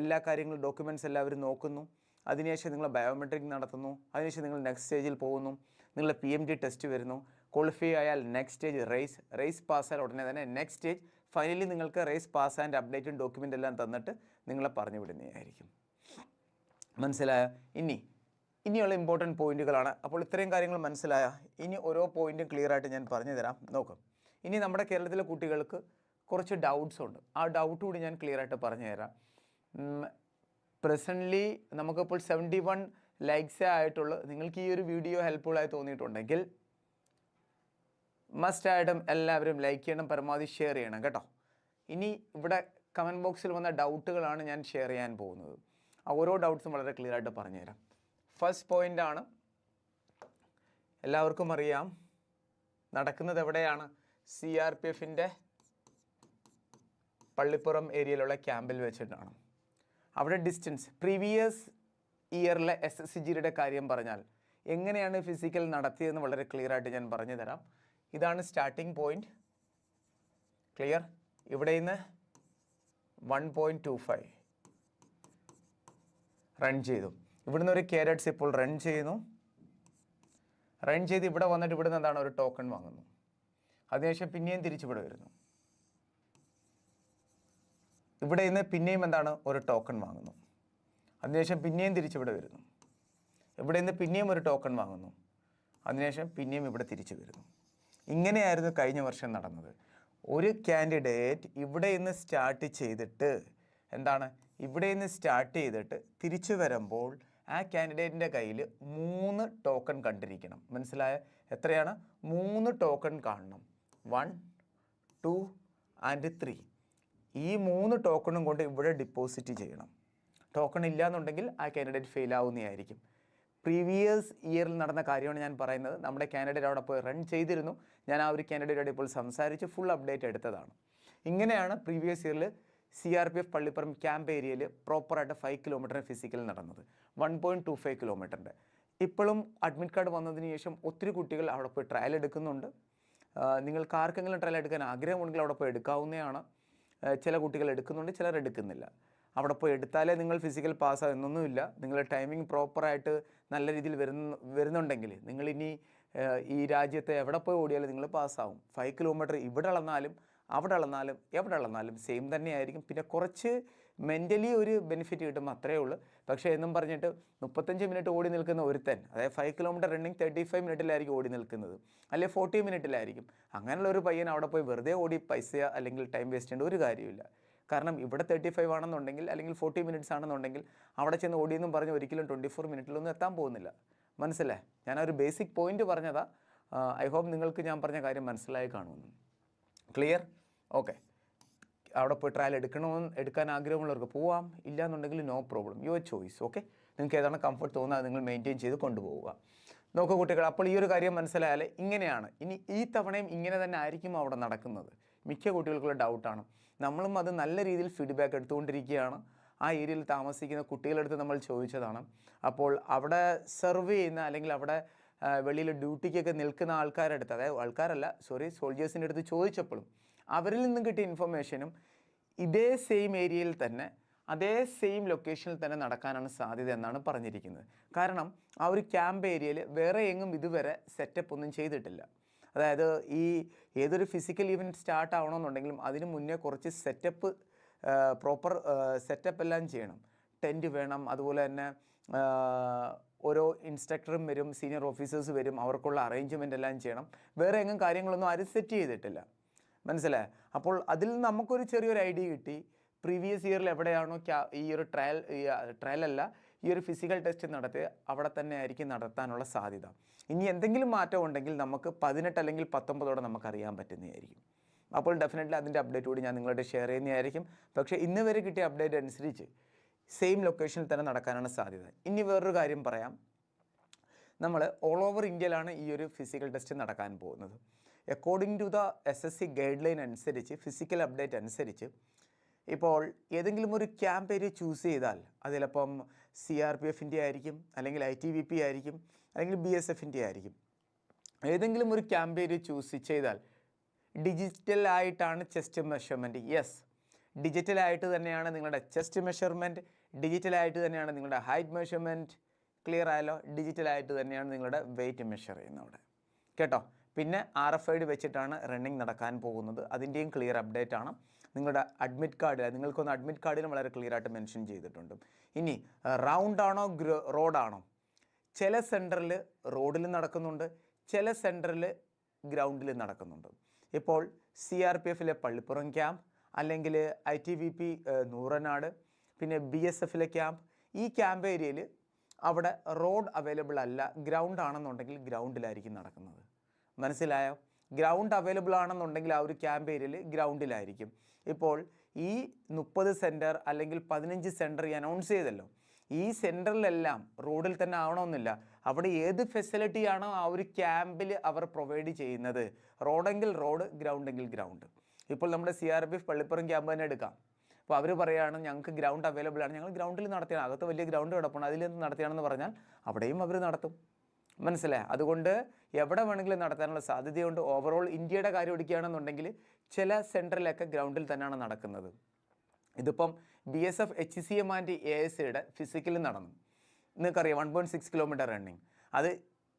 എല്ലാ കാര്യങ്ങളും ഡോക്യുമെന്റ്സ് എല്ലാവരും നോക്കുന്നു. അതിനുശേഷം നിങ്ങൾ ബയോമെട്രിക് നടത്തുന്നു. അതിനുശേഷം നിങ്ങൾ നെക്സ്റ്റ് സ്റ്റേജിൽ പോകുന്നു. നിങ്ങളുടെ പി എം ഡി ടെസ്റ്റ് വരുന്നു. ക്വാളിഫൈ ആയാൽ നെക്സ്റ്റ് സ്റ്റേജ് റേസ് റേസ് പാസ്സായാൽ ഉടനെ തന്നെ നെക്സ്റ്റ് സ്റ്റേജ് ഫൈനലി നിങ്ങൾക്ക് റേസ് പാസ് ആൻഡ് അപ്ഡേറ്റും ഡോക്യുമെന്റ് എല്ലാം തന്നിട്ട് നിങ്ങളെ പറഞ്ഞു വിടുന്നതായിരിക്കും. മനസ്സിലായ? ഇനി ഇനിയുള്ള ഇമ്പോർട്ടന്റ് പോയിന്റുകളാണ് അപ്പോൾ ഇത്രയും കാര്യങ്ങൾ മനസ്സിലായ? ഇനി ഓരോ പോയിന്റും ക്ലിയർ ആയിട്ട് ഞാൻ പറഞ്ഞു തരാം നോക്കാം. ഇനി നമ്മുടെ കേരളത്തിലെ കുട്ടികൾക്ക് കുറച്ച് ഡൗട്ട്സ് ഉണ്ട്. ആ ഡൗട്ട് കൂടി ഞാൻ ക്ലിയർ ആയിട്ട് പറഞ്ഞു തരാം. പ്രസന്റ്ലി നമുക്കിപ്പോൾ സെവന്റി വൺ ലൈക്സേ ആയിട്ടുള്ള. നിങ്ങൾക്ക് ഈ ഒരു വീഡിയോ ഹെൽപ്ഫുള്ളായി തോന്നിയിട്ടുണ്ടെങ്കിൽ മസ്റ്റ് ആയിട്ടും എല്ലാവരും ലൈക്ക് ചെയ്യണം പരമാവധി ഷെയർ ചെയ്യണം കേട്ടോ. ഇനി ഇവിടെ കമന്റ് ബോക്സിൽ വന്ന ഡൗട്ടുകളാണ് ഞാൻ ഷെയർ ചെയ്യാൻ പോകുന്നത്. ഓരോ ഡൗട്ട്സും വളരെ ക്ലിയർ ആയിട്ട് പറഞ്ഞുതരാം ഫസ്റ്റ് പോയിന്റ് ആണ് എല്ലാവർക്കും അറിയാം നടക്കുന്നത് എവിടെയാണ്? സി ആർ പി എഫിന്റെ പള്ളിപ്പുറം ഏരിയയിലുള്ള ക്യാമ്പിൽ വെച്ചിട്ടാണ്. അവിടെ ഡിസ്റ്റൻസ് പ്രീവിയസ് ഇയറിലെ എസ് എസ് സി ജിയുടെ കാര്യം പറഞ്ഞാൽ എങ്ങനെയാണ് ഫിസിക്കൽ നടത്തിയതെന്ന് വളരെ ക്ലിയർ ആയിട്ട് ഞാൻ പറഞ്ഞു തരാം. ഇതാണ് സ്റ്റാർട്ടിംഗ് പോയിന്റ് ക്ലിയർ ഇവിടെ നിന്ന് one point two five run ചെയ്തു. ഇവിടുന്ന് ഒരു കാരറ്റ്സ് ഇപ്പോൾ റൺ ചെയ്യുന്നു. റൺ ചെയ്ത് ഇവിടെ വന്നിട്ട് ഇവിടുന്ന് എന്താണ്? ഒരു ടോക്കൺ വാങ്ങുന്നു. അതിനുശേഷം പിന്നെയും തിരിച്ചിവിടെ വരുന്നു. ഇവിടെ നിന്ന് പിന്നെയും എന്താണ്? ഒരു ടോക്കൺ വാങ്ങുന്നു. അതിനുശേഷം പിന്നെയും തിരിച്ചിവിടെ വരുന്നു. ഇവിടെ നിന്ന് പിന്നെയും ഒരു ടോക്കൺ വാങ്ങുന്നു. അതിനുശേഷം പിന്നെയും ഇവിടെ തിരിച്ചു വരുന്നു. ഇങ്ങനെയായിരുന്നു കഴിഞ്ഞ വർഷം നടന്നത്. ഒരു കാൻഡിഡേറ്റ് ഇവിടെ നിന്ന് സ്റ്റാർട്ട് ചെയ്തിട്ട് എന്താണ്? ഇവിടെ നിന്ന് സ്റ്റാർട്ട് ചെയ്തിട്ട് തിരിച്ചു വരുമ്പോൾ ആ കാൻഡിഡേറ്റിന്റെ കയ്യിൽ മൂന്ന് ടോക്കൺ കണ്ടിരിക്കണം. മനസ്സിലായ? എത്രയാണ്? മൂന്ന് ടോക്കൺ കാണണം. വൺ ടു ആൻഡ് ത്രീ ഈ മൂന്ന് ടോക്കണും കൊണ്ട് ഇവിടെ ഡിപ്പോസിറ്റ് ചെയ്യണം. ടോക്കൺ ഇല്ല എന്നുണ്ടെങ്കിൽ ആ കാൻഡിഡേറ്റ് ഫെയിൽ ആവുന്നതായിരിക്കും. പ്രീവിയസ് ഇയറിൽ നടന്ന കാര്യമാണ് ഞാൻ പറയുന്നത്. നമ്മുടെ കാൻഡിഡേറ്റ് അവിടെ പോയി റൺ ചെയ്തിരുന്നു. ഞാൻ ആ ഒരു കാൻഡിഡേറ്റായിട്ട് ഇപ്പോൾ സംസാരിച്ച് ഫുൾ അപ്ഡേറ്റ് എടുത്തതാണ്. ഇങ്ങനെയാണ് പ്രീവിയസ് ഇയറിൽ C R P F Pallippuram camp ഏരിയയിൽ പ്രോപ്പറായിട്ട് ഫൈവ് കിലോമീറ്ററിന് ഫിസിക്കൽ നടന്നത്. വൺ പോയിന്റ് ടു ഫൈവ് കിലോമീറ്ററിന്റെ ഇപ്പോഴും അഡ്മിറ്റ് കാർഡ് വന്നതിന് ശേഷം ഒത്തിരി കുട്ടികൾ അവിടെ പോയി ട്രയൽ എടുക്കുന്നുണ്ട്. നിങ്ങൾക്ക് ആർക്കെങ്കിലും ട്രയൽ എടുക്കാൻ ആഗ്രഹമുണ്ടെങ്കിൽ അവിടെ പോയി എടുക്കാവുന്നതാണ്. ചില കുട്ടികൾ എടുക്കുന്നുണ്ട് ചിലർ എടുക്കുന്നില്ല. അവിടെ പോയി എടുത്താലേ നിങ്ങൾ ഫിസിക്കൽ പാസ്സാകും എന്നൊന്നുമില്ല. നിങ്ങൾ ടൈമിംഗ് പ്രോപ്പറായിട്ട് നല്ല രീതിയിൽ വരുന്ന വരുന്നുണ്ടെങ്കിൽ നിങ്ങളിനി ആ, ഈ രാജ്യത്തെ എവിടെ പോയി ഓടിയാലും നിങ്ങൾ പാസ്സാവും ഫൈവ് കിലോമീറ്റർ ഇവിടെ അളന്നാലും അവിടെ അളന്നാലും എവിടെ അളന്നാലും സെയിം തന്നെയായിരിക്കും. പിന്നെ കുറച്ച് മെന്റലി ഒരു ബെനിഫിറ്റ് കിട്ടും അത്രയേ ഉള്ളൂ. പക്ഷേ എന്നും പറഞ്ഞിട്ട് മുപ്പത്തഞ്ച് മിനിറ്റ് ഓടി നിൽക്കുന്ന ഒരുത്തൻ അതായത് five kilometre running thirty five മിനിറ്റിലായിരിക്കും ഓടി നിൽക്കുന്നത്. അല്ലെങ്കിൽ ഫോർട്ടി മിനിറ്റിലായിരിക്കും അങ്ങനെയുള്ള ഒരു പയ്യൻ അവിടെ പോയി വെറുതെ ഓടി പൈസ അല്ലെങ്കിൽ ടൈം വേസ്റ്റ് ചെയ്യേണ്ട ഒരു കാര്യമില്ല. കാരണം ഇവിടെ തേർട്ടി ഫൈവ് ആണെന്നുണ്ടെങ്കിൽ അല്ലെങ്കിൽ ഫോർട്ടി മിനിറ്റ്സ് ആണെന്നുണ്ടെങ്കിൽ അവിടെ ചെന്ന് ഓടിയെന്നും പറഞ്ഞ് ഒരിക്കലും ട്വന്റി ഫോർ മിനിറ്റിലൊന്നും എത്താൻ പോകുന്നില്ല. മനസ്സിലായി? ഞാൻ ഒരു ബേസിക് പോയിന്റ് പറഞ്ഞതാ. ഐ ഹോപ്പ് നിങ്ങൾക്ക് ഞാൻ പറഞ്ഞ കാര്യം മനസ്സിലായി കാണുമെന്ന്. ക്ലിയർ ഓക്കെ അവിടെ പോയി ട്രയൽ എടുക്കണമെന്ന് എടുക്കാൻ ആഗ്രഹമുള്ളവർക്ക് പോവാം. ഇല്ല എന്നുണ്ടെങ്കിൽ no problem your choice okay നിങ്ങൾക്ക് ഏതാണ് കംഫർട്ട് തോന്നുന്നത് നിങ്ങൾ മെയിന്റെയിൻ ചെയ്ത് കൊണ്ടുപോവുക. നോക്കൂ കുട്ടികൾ അപ്പോൾ ഈ ഒരു കാര്യം മനസ്സിലായാൽ ഇങ്ങനെയാണ്. ഇനി ഈ തവണയും ഇങ്ങനെ തന്നെ ആയിരിക്കും അവിടെ നടക്കുന്നത്? മിക്ക കുട്ടികൾക്കുള്ള ഡൗട്ടാണ് നമ്മളും അത് നല്ല രീതിയിൽ ഫീഡ്ബാക്ക് എടുത്തുകൊണ്ടിരിക്കുകയാണ്. ആ ഏരിയയിൽ താമസിക്കുന്ന കുട്ടികളെടുത്ത് നമ്മൾ ചോദിച്ചതാണ്. അപ്പോൾ അവിടെ സെർവ് ചെയ്യുന്ന അല്ലെങ്കിൽ അവിടെ വെളിയിൽ ഡ്യൂട്ടിക്കൊക്കെ നിൽക്കുന്ന ആൾക്കാരുടെ അടുത്ത് അതായത് ആൾക്കാരല്ല സോറി സോൾജേഴ്സിന്റെ അടുത്ത് ചോദിച്ചപ്പോഴും അവരിൽ നിന്നും കിട്ടിയ ഇൻഫർമേഷനും ഇതേ സെയിം ഏരിയയിൽ തന്നെ അതേ സെയിം ലൊക്കേഷനിൽ തന്നെ നടക്കാനാണ് സാധ്യത എന്നാണ് പറഞ്ഞിരിക്കുന്നത്. കാരണം ആ ഒരു ക്യാമ്പ് ഏരിയയിൽ വേറെ എങ്ങും ഇതുവരെ സെറ്റപ്പ് ഒന്നും ചെയ്തിട്ടില്ല. അതായത് ഈ ഏതൊരു ഫിസിക്കൽ ഇവന്റ് സ്റ്റാർട്ട് ആവണമെന്നുണ്ടെങ്കിലും അതിന് മുന്നേ കുറച്ച് സെറ്റപ്പ് പ്രോപ്പർ സെറ്റപ്പ് എല്ലാം ചെയ്യണം. ടെന്റ് വേണം അതുപോലെ തന്നെ ഓരോ ഇൻസ്ട്രക്ടറും വരും സീനിയർ ഓഫീസേഴ്സ് വരും അവർക്കുള്ള അറേഞ്ച്മെന്റ് എല്ലാം ചെയ്യണം. വേറെ എങ്ങും കാര്യങ്ങളൊന്നും ആരും സെറ്റ് ചെയ്തിട്ടില്ല. മനസ്സിലായോ? അപ്പോൾ അതിൽ നമുക്കൊരു ചെറിയൊരു ഐഡിയ കിട്ടി. പ്രീവിയസ് ഇയറിൽ എവിടെയാണോ ഈ ഒരു ട്രയൽ ട്രയൽ അല്ല ഈ ഒരു ഫിസിക്കൽ ടെസ്റ്റ് നടത്തി അവിടെ തന്നെ ആയിരിക്കും നടത്താനുള്ള സാധ്യത. ഇനി എന്തെങ്കിലും മാറ്റം ഉണ്ടെങ്കിൽ നമുക്ക് പതിനെട്ട് അല്ലെങ്കിൽ പത്തൊമ്പതോടെ നമുക്കറിയാൻ പറ്റുന്നതായിരിക്കും. അപ്പോൾ ഡെഫിനറ്റ്ലി അതിന്റെ അപ്ഡേറ്റ് കൂടി ഞാൻ നിങ്ങളോട് ഷെയർ ചെയ്യുന്നതായിരിക്കും. പക്ഷേ ഇന്ന് വരെ കിട്ടിയ അപ്ഡേറ്റ് അനുസരിച്ച് സെയിം ലൊക്കേഷനിൽ തന്നെ നടക്കാനാണ് സാധ്യത. ഇനി വേറൊരു കാര്യം പറയാം. നമ്മൾ ഓൾ ഓവർ ഇന്ത്യയിലാണ് ഈ ഒരു ഫിസിക്കൽ ടെസ്റ്റ് നടക്കാൻ പോകുന്നത്. According to the S S C guideline അനുസരിച്ച് ഫിസിക്കൽ അപ്ഡേറ്റ് അനുസരിച്ച് ഇപ്പോൾ ഏതെങ്കിലും ഒരു ക്യാമ്പ് ഏരിയ ചൂസ് ചെയ്താൽ അതിലപ്പം സി ആർ പി എഫിന്റെ ആയിരിക്കും അല്ലെങ്കിൽ ഐ ടി വി പി ആയിരിക്കും അല്ലെങ്കിൽ ബി എസ് എഫിന്റെ ആയിരിക്കും. ഏതെങ്കിലും ഒരു ക്യാമ്പ് ഏരിയ ചൂസ് ചെയ്താൽ ഡിജിറ്റൽ ആയിട്ടാണ് ചെസ്റ്റ് മെഷർമെന്റ് യെസ് ഡിജിറ്റലായിട്ട് തന്നെയാണ് നിങ്ങളുടെ ചെസ്റ്റ് മെഷർമെന്റ് ഡിജിറ്റലായിട്ട് തന്നെയാണ് നിങ്ങളുടെ ഹൈറ്റ് മെഷർമെന്റ് ക്ലിയർ ആയല്ലോ? ഡിജിറ്റലായിട്ട് തന്നെയാണ് നിങ്ങളുടെ വെയിറ്റ് മെഷർ ചെയ്യുന്നത് അവിടെ. കേട്ടോ? പിന്നെ ആർ എഫ് ഐ ഡി വെച്ചിട്ടാണ് റണ്ണിങ് നടക്കാൻ പോകുന്നത്. അതിന്റെയും ക്ലിയർ അപ്ഡേറ്റ് ആണ്. നിങ്ങളുടെ അഡ്മിറ്റ് കാർഡിൽ നിങ്ങൾക്കൊന്ന് അഡ്മിറ്റ് കാർഡിലും വളരെ ക്ലിയർ ആയിട്ട് മെൻഷൻ ചെയ്തിട്ടുണ്ട്. ഇനി റൗണ്ട് ആണോ ഗ്രോ റോഡാണോ ചില സെന്ററിൽ റോഡിൽ നടക്കുന്നുണ്ട്. ചില സെന്ററിൽ ഗ്രൗണ്ടിൽ നടക്കുന്നുണ്ട്. ഇപ്പോൾ സി ആർ പി എഫിലെ പള്ളിപ്പുറം ക്യാമ്പ് അല്ലെങ്കിൽ I T B P Nooranad പിന്നെ ബി എസ് എഫിലെ ക്യാമ്പ് ഈ ക്യാമ്പ് ഏരിയയിൽ അവിടെ റോഡ് അവൈലബിൾ അല്ല ഗ്രൗണ്ട് ആണെന്നുണ്ടെങ്കിൽ ഗ്രൗണ്ടിലായിരിക്കും നടക്കുന്നത്. മനസ്സിലായോ? ഗ്രൗണ്ട് അവൈലബിൾ ആണെന്നുണ്ടെങ്കിൽ ആ ഒരു ക്യാമ്പ് ഏരിയയിൽ ഗ്രൗണ്ടിലായിരിക്കും. ഇപ്പോൾ ഈ മുപ്പത് സെന്റർ അല്ലെങ്കിൽ പതിനഞ്ച് സെന്റർ ഈ അനൗൺസ് ചെയ്തല്ലോ. ഈ സെന്ററിലെല്ലാം റോഡിൽ തന്നെ ആവണമെന്നില്ല. അവിടെ ഏത് ഫെസിലിറ്റിയാണോ ആ ഒരു ക്യാമ്പിൽ അവർ പ്രൊവൈഡ് ചെയ്യുന്നത്. റോഡെങ്കിൽ റോഡ് ഗ്രൗണ്ടെങ്കിൽ ഗ്രൗണ്ട്. ഇപ്പോൾ നമ്മുടെ C R P F Pallipuram camp തന്നെ എടുക്കാം. അപ്പോൾ അവർ പറയുകയാണ് ഞങ്ങൾക്ക് ഗ്രൗണ്ട് അവൈലബിൾ ആണ്. ഞങ്ങൾ ഗ്രൗണ്ടിൽ നടത്തിയാണ്. അകത്ത് വലിയ ഗ്രൗണ്ട് കിടപ്പുണ്ട്. അതിൽ നടത്തിയാണെന്ന് പറഞ്ഞാൽ അവിടെയും അവർ നടത്തും. മനസ്സിലായി? അതുകൊണ്ട് എവിടെ വേണമെങ്കിലും നടത്താനുള്ള സാധ്യതയുണ്ട്. ഓവറോൾ ഇന്ത്യയുടെ കാര്യം എടുക്കുകയാണെന്നുണ്ടെങ്കിൽ ചില സെന്ററിലൊക്കെ ഗ്രൗണ്ടിൽ തന്നെയാണ് നടക്കുന്നത്. ഇതിപ്പം B S F H C M and A S സിയുടെ ഫിസിക്കലിൽ നടന്നു. നിങ്ങൾക്കറിയാം one point six kilometre running അത്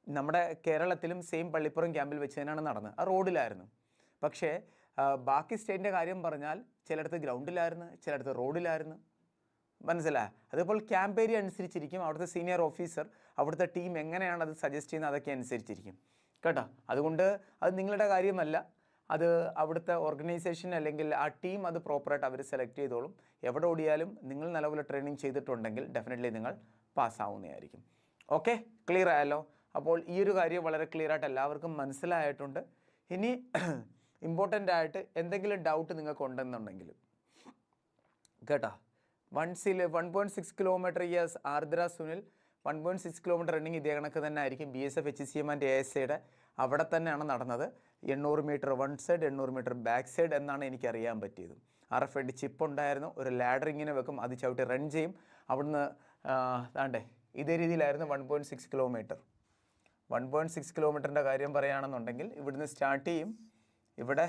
നമ്മുടെ കേരളത്തിലും സെയിം പള്ളിപ്പുറം ക്യാമ്പിൽ വെച്ച് തന്നെയാണ് നടന്നത്. ആ റോഡിലായിരുന്നു. പക്ഷേ ബാക്കി സ്റ്റേറ്റിന്റെ കാര്യം പറഞ്ഞാൽ ചിലയിടത്ത് ഗ്രൗണ്ടിലായിരുന്നു ചിലയിടത്ത് റോഡിലായിരുന്നു മനസ്സിലായി അതേപോലെ ക്യാമ്പ് ഏരിയ അനുസരിച്ചിരിക്കും അവിടുത്തെ സീനിയർ ഓഫീസർ അവിടുത്തെ ടീം എങ്ങനെയാണ് അത് സജസ്റ്റ് ചെയ്യുന്നത് അതൊക്കെ അനുസരിച്ചിരിക്കും. കേട്ടോ? അതുകൊണ്ട് അത് നിങ്ങളുടെ കാര്യമല്ല. അത് അവിടുത്തെ ഓർഗനൈസേഷൻ അല്ലെങ്കിൽ ആ ടീം അത് പ്രോപ്പറായിട്ട് അവർ സെലക്ട് ചെയ്തോളും. എവിടെ ഓടിയാലും നിങ്ങൾ നല്ലപോലെ ട്രെയിനിങ് ചെയ്തിട്ടുണ്ടെങ്കിൽ ഡെഫിനറ്റ്ലി നിങ്ങൾ പാസ്സാവുന്നതായിരിക്കും ഓക്കെ ക്ലിയർ ആയല്ലോ? അപ്പോൾ ഈ ഒരു കാര്യം വളരെ ക്ലിയർ ആയിട്ട് എല്ലാവർക്കും മനസ്സിലായിട്ടുണ്ട്. ഇനി ഇമ്പോർട്ടന്റ് ആയിട്ട് എന്തെങ്കിലും ഡൗട്ട് നിങ്ങൾക്ക് ഉണ്ടെന്നുണ്ടെങ്കിൽ കേട്ടോ? One one point six kilometre years Ardra Sunil one point six kilometre running ഇതേ കണക്ക് തന്നെ ആയിരിക്കും B S F H C M and A S സിയുടെ അവിടെ തന്നെയാണ് നടന്നത്. എണ്ണൂറ് മീറ്റർ വൺ സൈഡ് എണ്ണൂറ് മീറ്റർ ബാക്ക് സൈഡ് എന്നാണ് എനിക്ക് അറിയാൻ പറ്റിയത്. ആർ എഫ് ഐ ചിപ്പ് ഉണ്ടായിരുന്നു. ഒരു ലാഡറിങ്ങിനെ വെക്കും അത് ചവിട്ടി റൺ ചെയ്യും. അവിടുന്ന് താണ്ടേ ഇതേ രീതിയിലായിരുന്നു one point six kilometre one point six കിലോമീറ്ററിന്റെ കാര്യം പറയുകയാണെന്നുണ്ടെങ്കിൽ ഇവിടുന്ന് സ്റ്റാർട്ട് ചെയ്യും. ഇവിടെ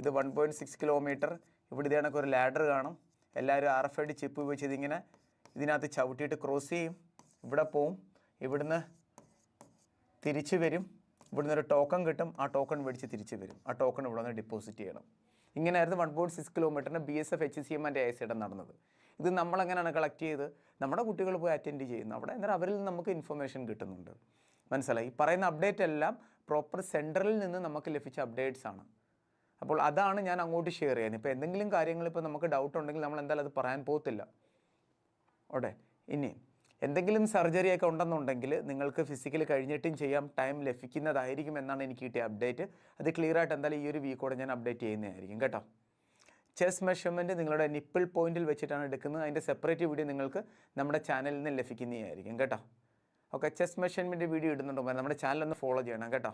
ഇത് വൺ പോയിന്റ് സിക്സ് കിലോമീറ്റർ ഇവിടെ ഇതേ കണക്ക് ഒരു ലാഡർ കാണും. എല്ലാവരും R F I D chip ഉപയോഗിച്ച് ഇതിങ്ങനെ ഇതിനകത്ത് ചവിട്ടിയിട്ട് ക്രോസ് ചെയ്യും. ഇവിടെ പോവും. ഇവിടുന്ന് തിരിച്ചു വരും. ഇവിടുന്ന് ഒരു ടോക്കൺ കിട്ടും. ആ ടോക്കൺ മേടിച്ച് തിരിച്ചു വരും. ആ ടോക്കൺ ഇവിടെ നിന്ന് ഡിപ്പോസിറ്റ് ചെയ്യണം. ഇങ്ങനെയായിരുന്നു വൺ പോയിന്റ് സിക്സ് കിലോമീറ്ററിന് B S F H C M and S നടന്നത്. ഇത് നമ്മളെങ്ങനെയാണ് കളക്ട് ചെയ്ത്? നമ്മുടെ കുട്ടികൾ പോയി അറ്റൻഡ് ചെയ്യുന്നു. അവിടെ എന്നാൽ അവരിൽ നിന്ന് നമുക്ക് ഇൻഫർമേഷൻ കിട്ടുന്നുണ്ട്. മനസ്സിലായി? പറയുന്ന അപ്ഡേറ്റ് എല്ലാം പ്രോപ്പർ സെന്ററിൽ നിന്ന് നമുക്ക് ലഭിച്ച അപ്ഡേറ്റ്സ് ആണ്. അപ്പോൾ അതാണ് ഞാൻ അങ്ങോട്ട് ഷെയർ ചെയ്യുന്നത് ഇപ്പോൾ എന്തെങ്കിലും കാര്യങ്ങൾ ഇപ്പോൾ നമുക്ക് ഡൗട്ട് ഉണ്ടെങ്കിൽ നമ്മൾ എന്തായാലും അത് പറയാൻ പോകത്തില്ല. ഓടെ ഇനി എന്തെങ്കിലും സർജറി ഒക്കെ ഉണ്ടെന്നുണ്ടെങ്കിൽ നിങ്ങൾക്ക് ഫിസിക്കൽ കഴിഞ്ഞിട്ടും ചെയ്യാം ടൈം ലഭിക്കുന്നതായിരിക്കും എന്നാണ് എനിക്ക് കിട്ടിയ അപ്ഡേറ്റ് അത് ക്ലിയർ ആയിട്ട് എന്തായാലും ഈ ഒരു വീക്കോടെ ഞാൻ അപ്ഡേറ്റ് ചെയ്യുന്നതായിരിക്കും കേട്ടോ. ചെസ് മെഷർമെന്റ് നിങ്ങളുടെ നിപ്പിൾ പോയിന്റിൽ വെച്ചിട്ടാണ് എടുക്കുന്നത്. അതിന്റെ സെപ്പറേറ്റ് വീഡിയോ നിങ്ങൾക്ക് നമ്മുടെ ചാനലിൽ നിന്ന് ലഭിക്കുന്നതായിരിക്കും കേട്ടോ. ഓക്കെ ചെസ് മെഷർമെന്റ് വീഡിയോ ഇടുന്നുണ്ടോ. നമ്മുടെ ചാനൽ ഒന്ന് ഫോളോ ചെയ്യണം കേട്ടോ.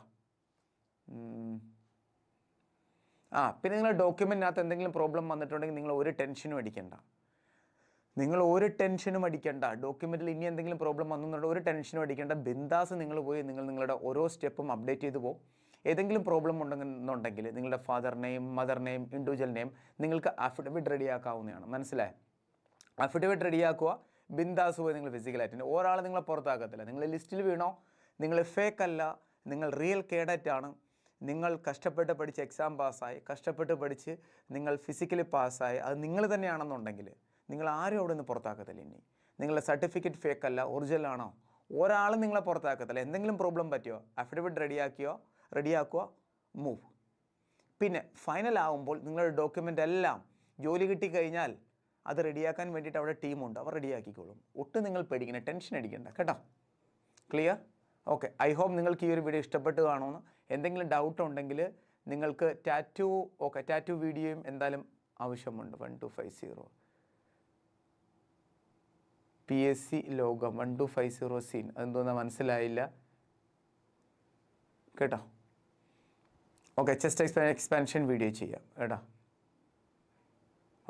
ആ പിന്നെ നിങ്ങൾ ഡോക്യുമെന്റിനകത്ത് എന്തെങ്കിലും പ്രോബ്ലം വന്നിട്ടുണ്ടെങ്കിൽ നിങ്ങൾ ഒരു ടെൻഷനും അടിക്കണ്ട. നിങ്ങൾ ഒരു ടെൻഷനും അടിക്കണ്ട. ഡോക്യുമെന്റിൽ ഇനി എന്തെങ്കിലും പ്രോബ്ലം വന്നുണ്ടെങ്കിൽ ഒരു ടെൻഷനും അടിക്കേണ്ട. ബിന്ദാസ് നിങ്ങൾ പോയി നിങ്ങൾ നിങ്ങളുടെ ഓരോ സ്റ്റെപ്പും അപ്ഡേറ്റ് ചെയ്തു പോകും ഏതെങ്കിലും പ്രോബ്ലം ഉണ്ടെന്നുണ്ടെങ്കിൽ നിങ്ങളുടെ father name mother name individual name നിങ്ങൾക്ക് അഫിഡവിറ്റ് റെഡിയാക്കാവുന്നതാണ് മനസ്സിലായി? അഫിഡവിറ്റ് റെഡിയാക്കുക ബിന്ദാസ് പോയി നിങ്ങൾ ഫിസിക്കലായിട്ട് ഒരാൾ നിങ്ങളെ പുറത്താക്കത്തില്ല. നിങ്ങൾ ലിസ്റ്റിൽ വീണോ? നിങ്ങൾ ഫേക്ക് അല്ല. നിങ്ങൾ റിയൽ കേഡറ്റ് ആണ്. നിങ്ങൾ കഷ്ടപ്പെട്ട് പഠിച്ച് എക്സാം പാസ്സായി കഷ്ടപ്പെട്ട് പഠിച്ച് നിങ്ങൾ ഫിസിക്കലി പാസ്സായി അത് നിങ്ങൾ തന്നെയാണെന്നുണ്ടെങ്കിൽ നിങ്ങൾ ആരും അവിടെ നിന്ന് പുറത്താക്കത്തില്ല ഇനി. നിങ്ങളുടെ സർട്ടിഫിക്കറ്റ് ഫേക്ക് അല്ല ഒറിജിനൽ ആണോ? ഒരാളും നിങ്ങളെ പുറത്താക്കത്തില്ല. എന്തെങ്കിലും പ്രോബ്ലം പറ്റിയോ? അഫിഡവിറ്റ് റെഡിയാക്കിയോ റെഡിയാക്കുക മൂവ് പിന്നെ ഫൈനൽ ആകുമ്പോൾ നിങ്ങളുടെ ഡോക്യുമെന്റ് എല്ലാം ജോലി കിട്ടിക്കഴിഞ്ഞാൽ അത് റെഡിയാക്കാൻ വേണ്ടിയിട്ട് അവിടെ ടീമുണ്ട് അവർ റെഡിയാക്കിക്കോളും ഒട്ടും നിങ്ങൾ പേടിക്കണം ടെൻഷൻ അടിക്കണ്ട. കേട്ടോ? ക്ലിയർ ഓക്കെ ഐ ഹോപ്പ് നിങ്ങൾക്ക് ഈ ഒരു വീഡിയോ ഇഷ്ടപ്പെട്ട് കാണുമെന്ന് എന്തെങ്കിലും ഡൗട്ട് ഉണ്ടെങ്കിൽ നിങ്ങൾക്ക് ടാറ്റു ഓക്കെ ടാറ്റു വീഡിയോയും എന്തായാലും ആവശ്യമുണ്ട്. One two five zero P S C ലോകം one two five zero scene അതെന്തോന്നാ മനസ്സിലായില്ല. കേട്ടോ? ഓക്കെ ചെസ്റ്റ് എക്സ്പെ എക്സ്പാൻഷൻ വീഡിയോ ചെയ്യാം കേട്ടോ?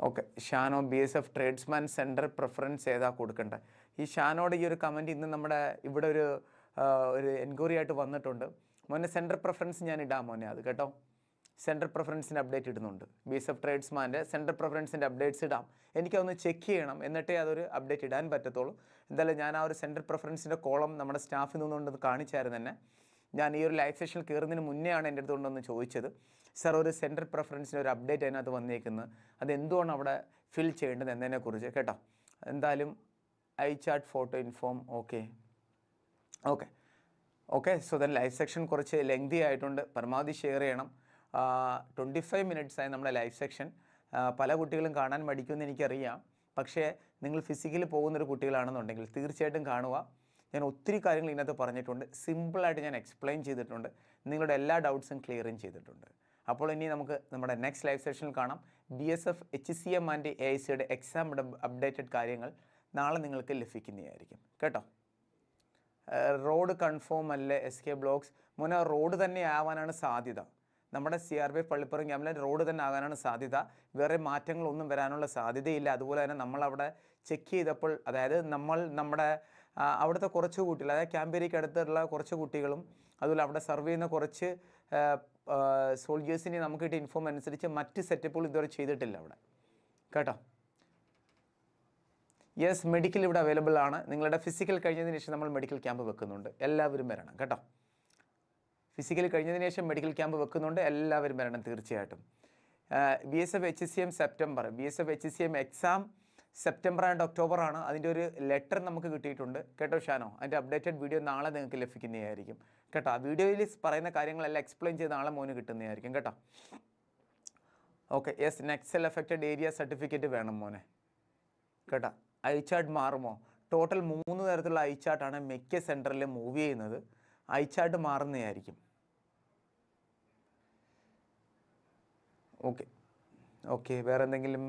Okay Shano B S F tradesman centre preference ഏതാ കൊടുക്കേണ്ടത് ഈ ഷാനോടെ ഈ ഒരു കമന്റ് ഇന്ന് നമ്മുടെ ഇവിടെ ഒരു ഒരു എൻക്വയറി ആയിട്ട് വന്നിട്ടുണ്ട്. മോനെ സെന്റർ പ്രിഫറൻസ് ഞാൻ ഇടാം മോനെ അത് കേട്ടോ. സെന്റർ പ്രിഫറൻസിന്റെ അപ്ഡേറ്റ് ഇടുന്നുണ്ട്. ബി എസ് എഫ് ട്രേഡ്സ്മാന്റെ സെന്റർ പ്രിഫറൻസിന്റെ അപ്ഡേറ്റ്സ് ഇടാം. എനിക്കതൊന്ന് ചെക്ക് ചെയ്യണം. എന്നിട്ടേ അതൊരു അപ്ഡേറ്റ് ഇടാൻ പറ്റത്തുള്ളൂ. എന്തായാലും ഞാൻ ആ ഒരു സെന്റർ പ്രിഫറൻസിന്റെ കോളം നമ്മുടെ സ്റ്റാഫിൽ നിന്നുകൊണ്ട് കാണിച്ചായിരുന്നു തന്നെ. ഞാൻ ഈ ഒരു ലൈവ് സെഷനിൽ കയറുന്നതിന് മുന്നേ ആണ് എന്റെ അടുത്തുകൊണ്ടൊന്ന് ചോദിച്ചത്. സർ ഒരു സെൻട്രൽ പ്രിഫറൻസിന്റെ ഒരു അപ്ഡേറ്റ് അതിനകത്ത് വന്നേക്കുന്നത് അത് എന്തുകൊണ്ട് അവിടെ ഫിൽ ചെയ്യേണ്ടത് എന്നതിനെക്കുറിച്ച് കേട്ടോ. എന്തായാലും I chat photo inform. Okay. Okay. Okay so then live section കുറച്ച് ലെങ്തി ആയിട്ടുണ്ട്. പരമാവധി ഷെയർ ചെയ്യണം. ട്വന്റി ഫൈവ് മിനിറ്റ്സ് ആയി നമ്മുടെ ലൈവ് സെക്ഷൻ പല കുട്ടികളും കാണാൻ മടിക്കുമെന്ന് എനിക്കറിയാം. പക്ഷേ നിങ്ങൾ ഫിസിക്കലി പോകുന്നൊരു കുട്ടികളാണെന്നുണ്ടെങ്കിൽ തീർച്ചയായിട്ടും കാണുക. ഞാൻ ഒത്തിരി കാര്യങ്ങൾ ഇതിനകത്ത് പറഞ്ഞിട്ടുണ്ട്. സിമ്പിളായിട്ട് ഞാൻ എക്സ്പ്ലെയിൻ ചെയ്തിട്ടുണ്ട്. നിങ്ങളുടെ എല്ലാ ഡൗട്ട്സും ക്ലിയറും ചെയ്തിട്ടുണ്ട്. അപ്പോൾ ഇനി നമുക്ക് നമ്മുടെ നെക്സ്റ്റ് ലൈവ് സെഷനിൽ കാണാം. B S F H C M and A I സിയുടെ എക്സാം അപ്ഡേറ്റഡ് കാര്യങ്ങൾ നാളെ നിങ്ങൾക്ക് ലഭിക്കുന്നതായിരിക്കും. കേട്ടോ? റോഡ് കൺഫേം അല്ലേ എസ് കെ ബ്ലോക്സ്? മോനെ റോഡ് തന്നെ ആവാനാണ് സാധ്യത. നമ്മുടെ സി ആർ പി പള്ളിപ്പുറം ക്യാമ്പിലെ റോഡ് തന്നെ ആകാനാണ് സാധ്യത. വേറെ മാറ്റങ്ങളൊന്നും വരാനുള്ള സാധ്യതയില്ല. അതുപോലെ തന്നെ നമ്മളവിടെ ചെക്ക് ചെയ്തപ്പോൾ അതായത് നമ്മൾ നമ്മുടെ അവിടുത്തെ കുറച്ച് കുട്ടികൾ അതായത് ക്യാമ്പേരിക്ക് അടുത്തുള്ള കുറച്ച് കുട്ടികളും അതുപോലെ അവിടെ സർവ് ചെയ്യുന്ന കുറച്ച് സോൾജേഴ്സിനെ നമുക്ക് കിട്ടിയ ഇൻഫോം അനുസരിച്ച് മറ്റ് സെറ്റപ്പുകൾ ഇതുവരെ ചെയ്തിട്ടില്ല അവിടെ. കേട്ടോ? യെസ് മെഡിക്കൽ ഇവിടെ അവൈലബിൾ ആണ്. നിങ്ങളുടെ ഫിസിക്കൽ കഴിഞ്ഞതിന് ശേഷം നമ്മൾ മെഡിക്കൽ ക്യാമ്പ് വെക്കുന്നുണ്ട്. എല്ലാവരും വരണം കേട്ടോ. ഫിസിക്കൽ കഴിഞ്ഞതിന് ശേഷം മെഡിക്കൽ ക്യാമ്പ് വെക്കുന്നുണ്ട്. എല്ലാവരും വരണം തീർച്ചയായിട്ടും. B S F H C M September B S F H C M exam September and October ആണ്. അതിന്റെ ഒരു ലെറ്റർ നമുക്ക് കിട്ടിയിട്ടുണ്ട്. കേട്ടോ ഷാനോ? അതിന്റെ അപ്ഡേറ്റഡ് വീഡിയോ നാളെ നിങ്ങൾക്ക് ലഭിക്കുന്നതായിരിക്കും. കേട്ടോ ആ വീഡിയോയിൽ പറയുന്ന കാര്യങ്ങളെല്ലാം എക്സ്പ്ലെയിൻ ചെയ്ത് നാളെ മോന് കിട്ടുന്നതായിരിക്കും. കേട്ടോ. Okay yes naxal affected area certificate വേണം മോനെ. കേട്ടോ. ഐ ചാർട്ട് മാറുമോ? ടോട്ടൽ മൂന്ന് തരത്തിലുള്ള ഐ ചാർട്ടാണ് മിക്ക സെന്ററിൽ മൂവ് ചെയ്യുന്നത്. ഐ ചാർട്ട് മാറുന്നതായിരിക്കും. ഓക്കെ. ഓക്കെ വേറെ എന്തെങ്കിലും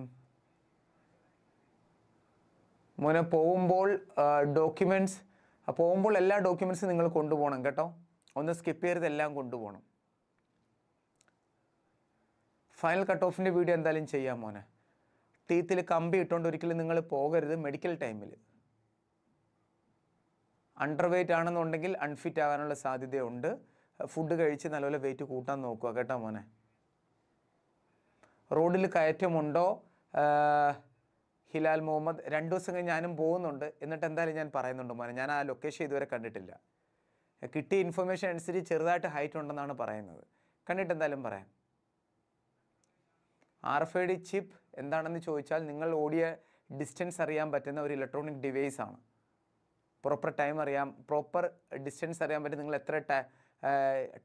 മോനെ പോകുമ്പോൾ ഡോക്യുമെന്റ്സ് പോകുമ്പോൾ എല്ലാ ഡോക്യുമെന്റ്സും നിങ്ങൾ കൊണ്ടുപോകണം കേട്ടോ. ഒന്ന് സ്കിപ്പ് ചെയ്ത് എല്ലാം കൊണ്ടുപോകണം. ഫൈനൽ കട്ട് ഓഫിന്റെ വീഡിയോ എന്തായാലും ചെയ്യാം മോനെ. ടീത്തിൽ കമ്പി ഇട്ടുകൊണ്ട് ഒരിക്കലും നിങ്ങൾ പോകരുത് മെഡിക്കൽ ടൈമിൽ അണ്ടർ വെയിറ്റ് ആണെന്നുണ്ടെങ്കിൽ അൺഫിറ്റ് ആകാനുള്ള സാധ്യതയുണ്ട്. ഫുഡ് കഴിച്ച് നല്ലപോലെ വെയിറ്റ് കൂട്ടാൻ നോക്കുക കേട്ടോ മോനെ. റോഡിൽ കയറ്റമുണ്ടോ? ഹിലാൽ മുഹമ്മദ് രണ്ട് ദിവസം കഴിഞ്ഞ് ഞാനും പോകുന്നുണ്ട്. എന്നിട്ട് എന്തായാലും ഞാൻ പറയുന്നുണ്ട് മോനെ. ഞാൻ ആ ലൊക്കേഷൻ ഇതുവരെ കണ്ടിട്ടില്ല. കിട്ടിയ ഇൻഫർമേഷൻ അനുസരിച്ച് ചെറുതായിട്ട് ഹൈറ്റ് ഉണ്ടെന്നാണ് പറയുന്നത്. കണ്ടിട്ട് എന്തായാലും പറയാം. R F I D chip എന്താണെന്ന് ചോദിച്ചാൽ നിങ്ങൾ ഓടിയ ഡിസ്റ്റൻസ് അറിയാൻ പറ്റുന്ന ഒരു ഇലക്ട്രോണിക് ഡിവൈസ് ആണ്. പ്രോപ്പർ ടൈം അറിയാം പ്രോപ്പർ ഡിസ്റ്റൻസ് അറിയാൻ പറ്റും നിങ്ങൾ എത്ര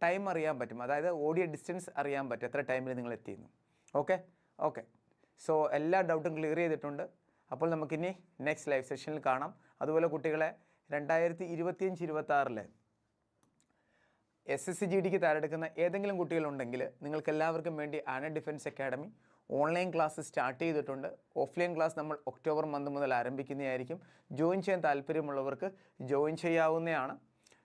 ടൈം അറിയാൻ പറ്റും. അതായത് ഓടിയ ഡിസ്റ്റൻസ് അറിയാൻ പറ്റും എത്ര ടൈമിൽ നിങ്ങൾ എത്തിയെന്ന്. ഓക്കെ ഓക്കെ സോ എല്ലാ ഡൗട്ടും ക്ലിയർ ചെയ്തിട്ടുണ്ട്. അപ്പോൾ നമുക്കിനി നെക്സ്റ്റ് ലൈവ് സെഷനിൽ കാണാം. അതുപോലെ കുട്ടികളെ രണ്ടായിരത്തി ഇരുപത്തിയഞ്ച് ഇരുപത്തി എസ് എസ് സി ജി ഡിക്ക് തയ്യാറെടുക്കുന്ന ഏതെങ്കിലും കുട്ടികളുണ്ടെങ്കിൽ നിങ്ങൾക്ക് എല്ലാവർക്കും വേണ്ടി ആന defence academy online class start ചെയ്തിട്ടുണ്ട്. ഓഫ്ലൈൻ ക്ലാസ് നമ്മൾ ഒക്ടോബർ മന്ത് മുതൽ ആരംഭിക്കുന്നതായിരിക്കും. ജോയിൻ ചെയ്യാൻ താല്പര്യമുള്ളവർക്ക് ജോയിൻ ചെയ്യാവുന്നതാണ്.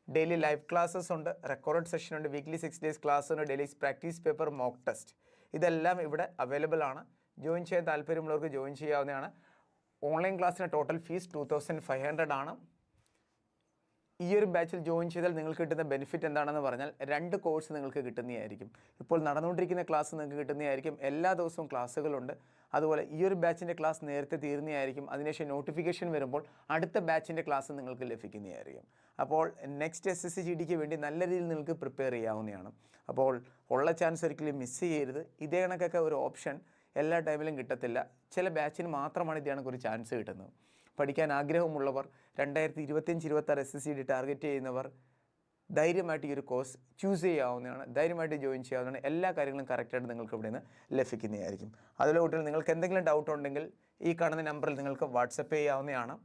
ഡെയിലി ലൈവ് ക്ലാസ്സസ് ഉണ്ട്. റെക്കോർഡ് സെഷൻ ഉണ്ട്. വീക്ക്ലി സിക്സ് ഡേയ്സ് ക്ലാസ് ഉണ്ട്. Daily practice paper mock test ഇതെല്ലാം ഇവിടെ അവൈലബിൾ ആണ്. ജോയിൻ ചെയ്യാൻ താല്പര്യമുള്ളവർക്ക് ജോയിൻ ചെയ്യാവുന്നതാണ്. ഓൺലൈൻ ക്ലാസ്സിന് total fees two thousand five hundred ആണ്. ഈ ഒരു ബാച്ചിൽ ജോയിൻ ചെയ്താൽ നിങ്ങൾക്ക് കിട്ടുന്ന ബെനിഫിറ്റ് എന്താണെന്ന് പറഞ്ഞാൽ രണ്ട് കോഴ്സ് നിങ്ങൾക്ക് കിട്ടുന്നതായിരിക്കും. ഇപ്പോൾ നടന്നുകൊണ്ടിരിക്കുന്ന ക്ലാസ് നിങ്ങൾക്ക് കിട്ടുന്നതായിരിക്കും. എല്ലാ ദിവസവും ക്ലാസ്സുകളുണ്ട് അതുപോലെ ഈ ഒരു ബാച്ചിന്റെ ക്ലാസ് നേരത്തെ തീർന്നതായിരിക്കും അതിനുശേഷം നോട്ടിഫിക്കേഷൻ വരുമ്പോൾ അടുത്ത ബാച്ചിന്റെ ക്ലാസ് നിങ്ങൾക്ക് ലഭിക്കുന്നതായിരിക്കും. അപ്പോൾ next S S C G ഡിക്ക് വേണ്ടി നല്ല രീതിയിൽ നിങ്ങൾക്ക് പ്രിപ്പയർ ചെയ്യാവുന്നതാണ്. അപ്പോൾ ഉള്ള ചാൻസ് ഒരിക്കലും മിസ് ചെയ്യരുത്. ഇതേ കണക്കൊക്കെ ഒരു ഓപ്ഷൻ എല്ലാ ടൈമിലും കിട്ടത്തില്ല. ചില ബാച്ചിന് മാത്രമാണ് ഇതേ കണക്കൊരു ചാൻസ് കിട്ടുന്നത്. പഠിക്കാൻ ആഗ്രഹമുള്ളവർ രണ്ടായിരത്തി ഇരുപത്തിയഞ്ച് ഇരുപത്താറ് S S C D target ചെയ്യുന്നവർ ധൈര്യമായിട്ട് ഈ ഒരു കോഴ്സ് ചൂസ് ചെയ്യാവുന്നതാണ്. ധൈര്യമായിട്ട് ജോയിൻ ചെയ്യാവുന്നതാണ്. എല്ലാ കാര്യങ്ങളും കറക്റ്റായിട്ട് നിങ്ങൾക്ക് ഇവിടെ നിന്ന് ലഭിക്കുന്നതായിരിക്കും. അതിലെ കൂട്ടിൽ നിങ്ങൾക്ക് എന്തെങ്കിലും ഡൗട്ട് ഉണ്ടെങ്കിൽ ഈ കാണുന്ന നമ്പറിൽ നിങ്ങൾക്ക് വാട്സപ്പ് ചെയ്യാവുന്നതാണ്.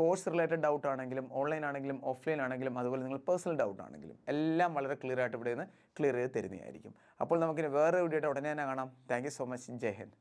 കോഴ്സ് റിലേറ്റഡ് ഡൗട്ട് ആണെങ്കിലും ഓൺലൈൻ ആണെങ്കിലും ഓഫ്ലൈൻ ആണെങ്കിലും അതുപോലെ നിങ്ങൾ പേഴ്സണൽ ഡൗട്ട് ആണെങ്കിലും എല്ലാം വളരെ ക്ലിയർ ആയിട്ട് ഇവിടെ നിന്ന് ക്ലിയർ ചെയ്ത് തരുന്നതായിരിക്കും. അപ്പോൾ നമുക്കിനി വേറെ വീഡിയോ ഉടനെ തന്നെ കാണാം. Thank so much Jai Hind.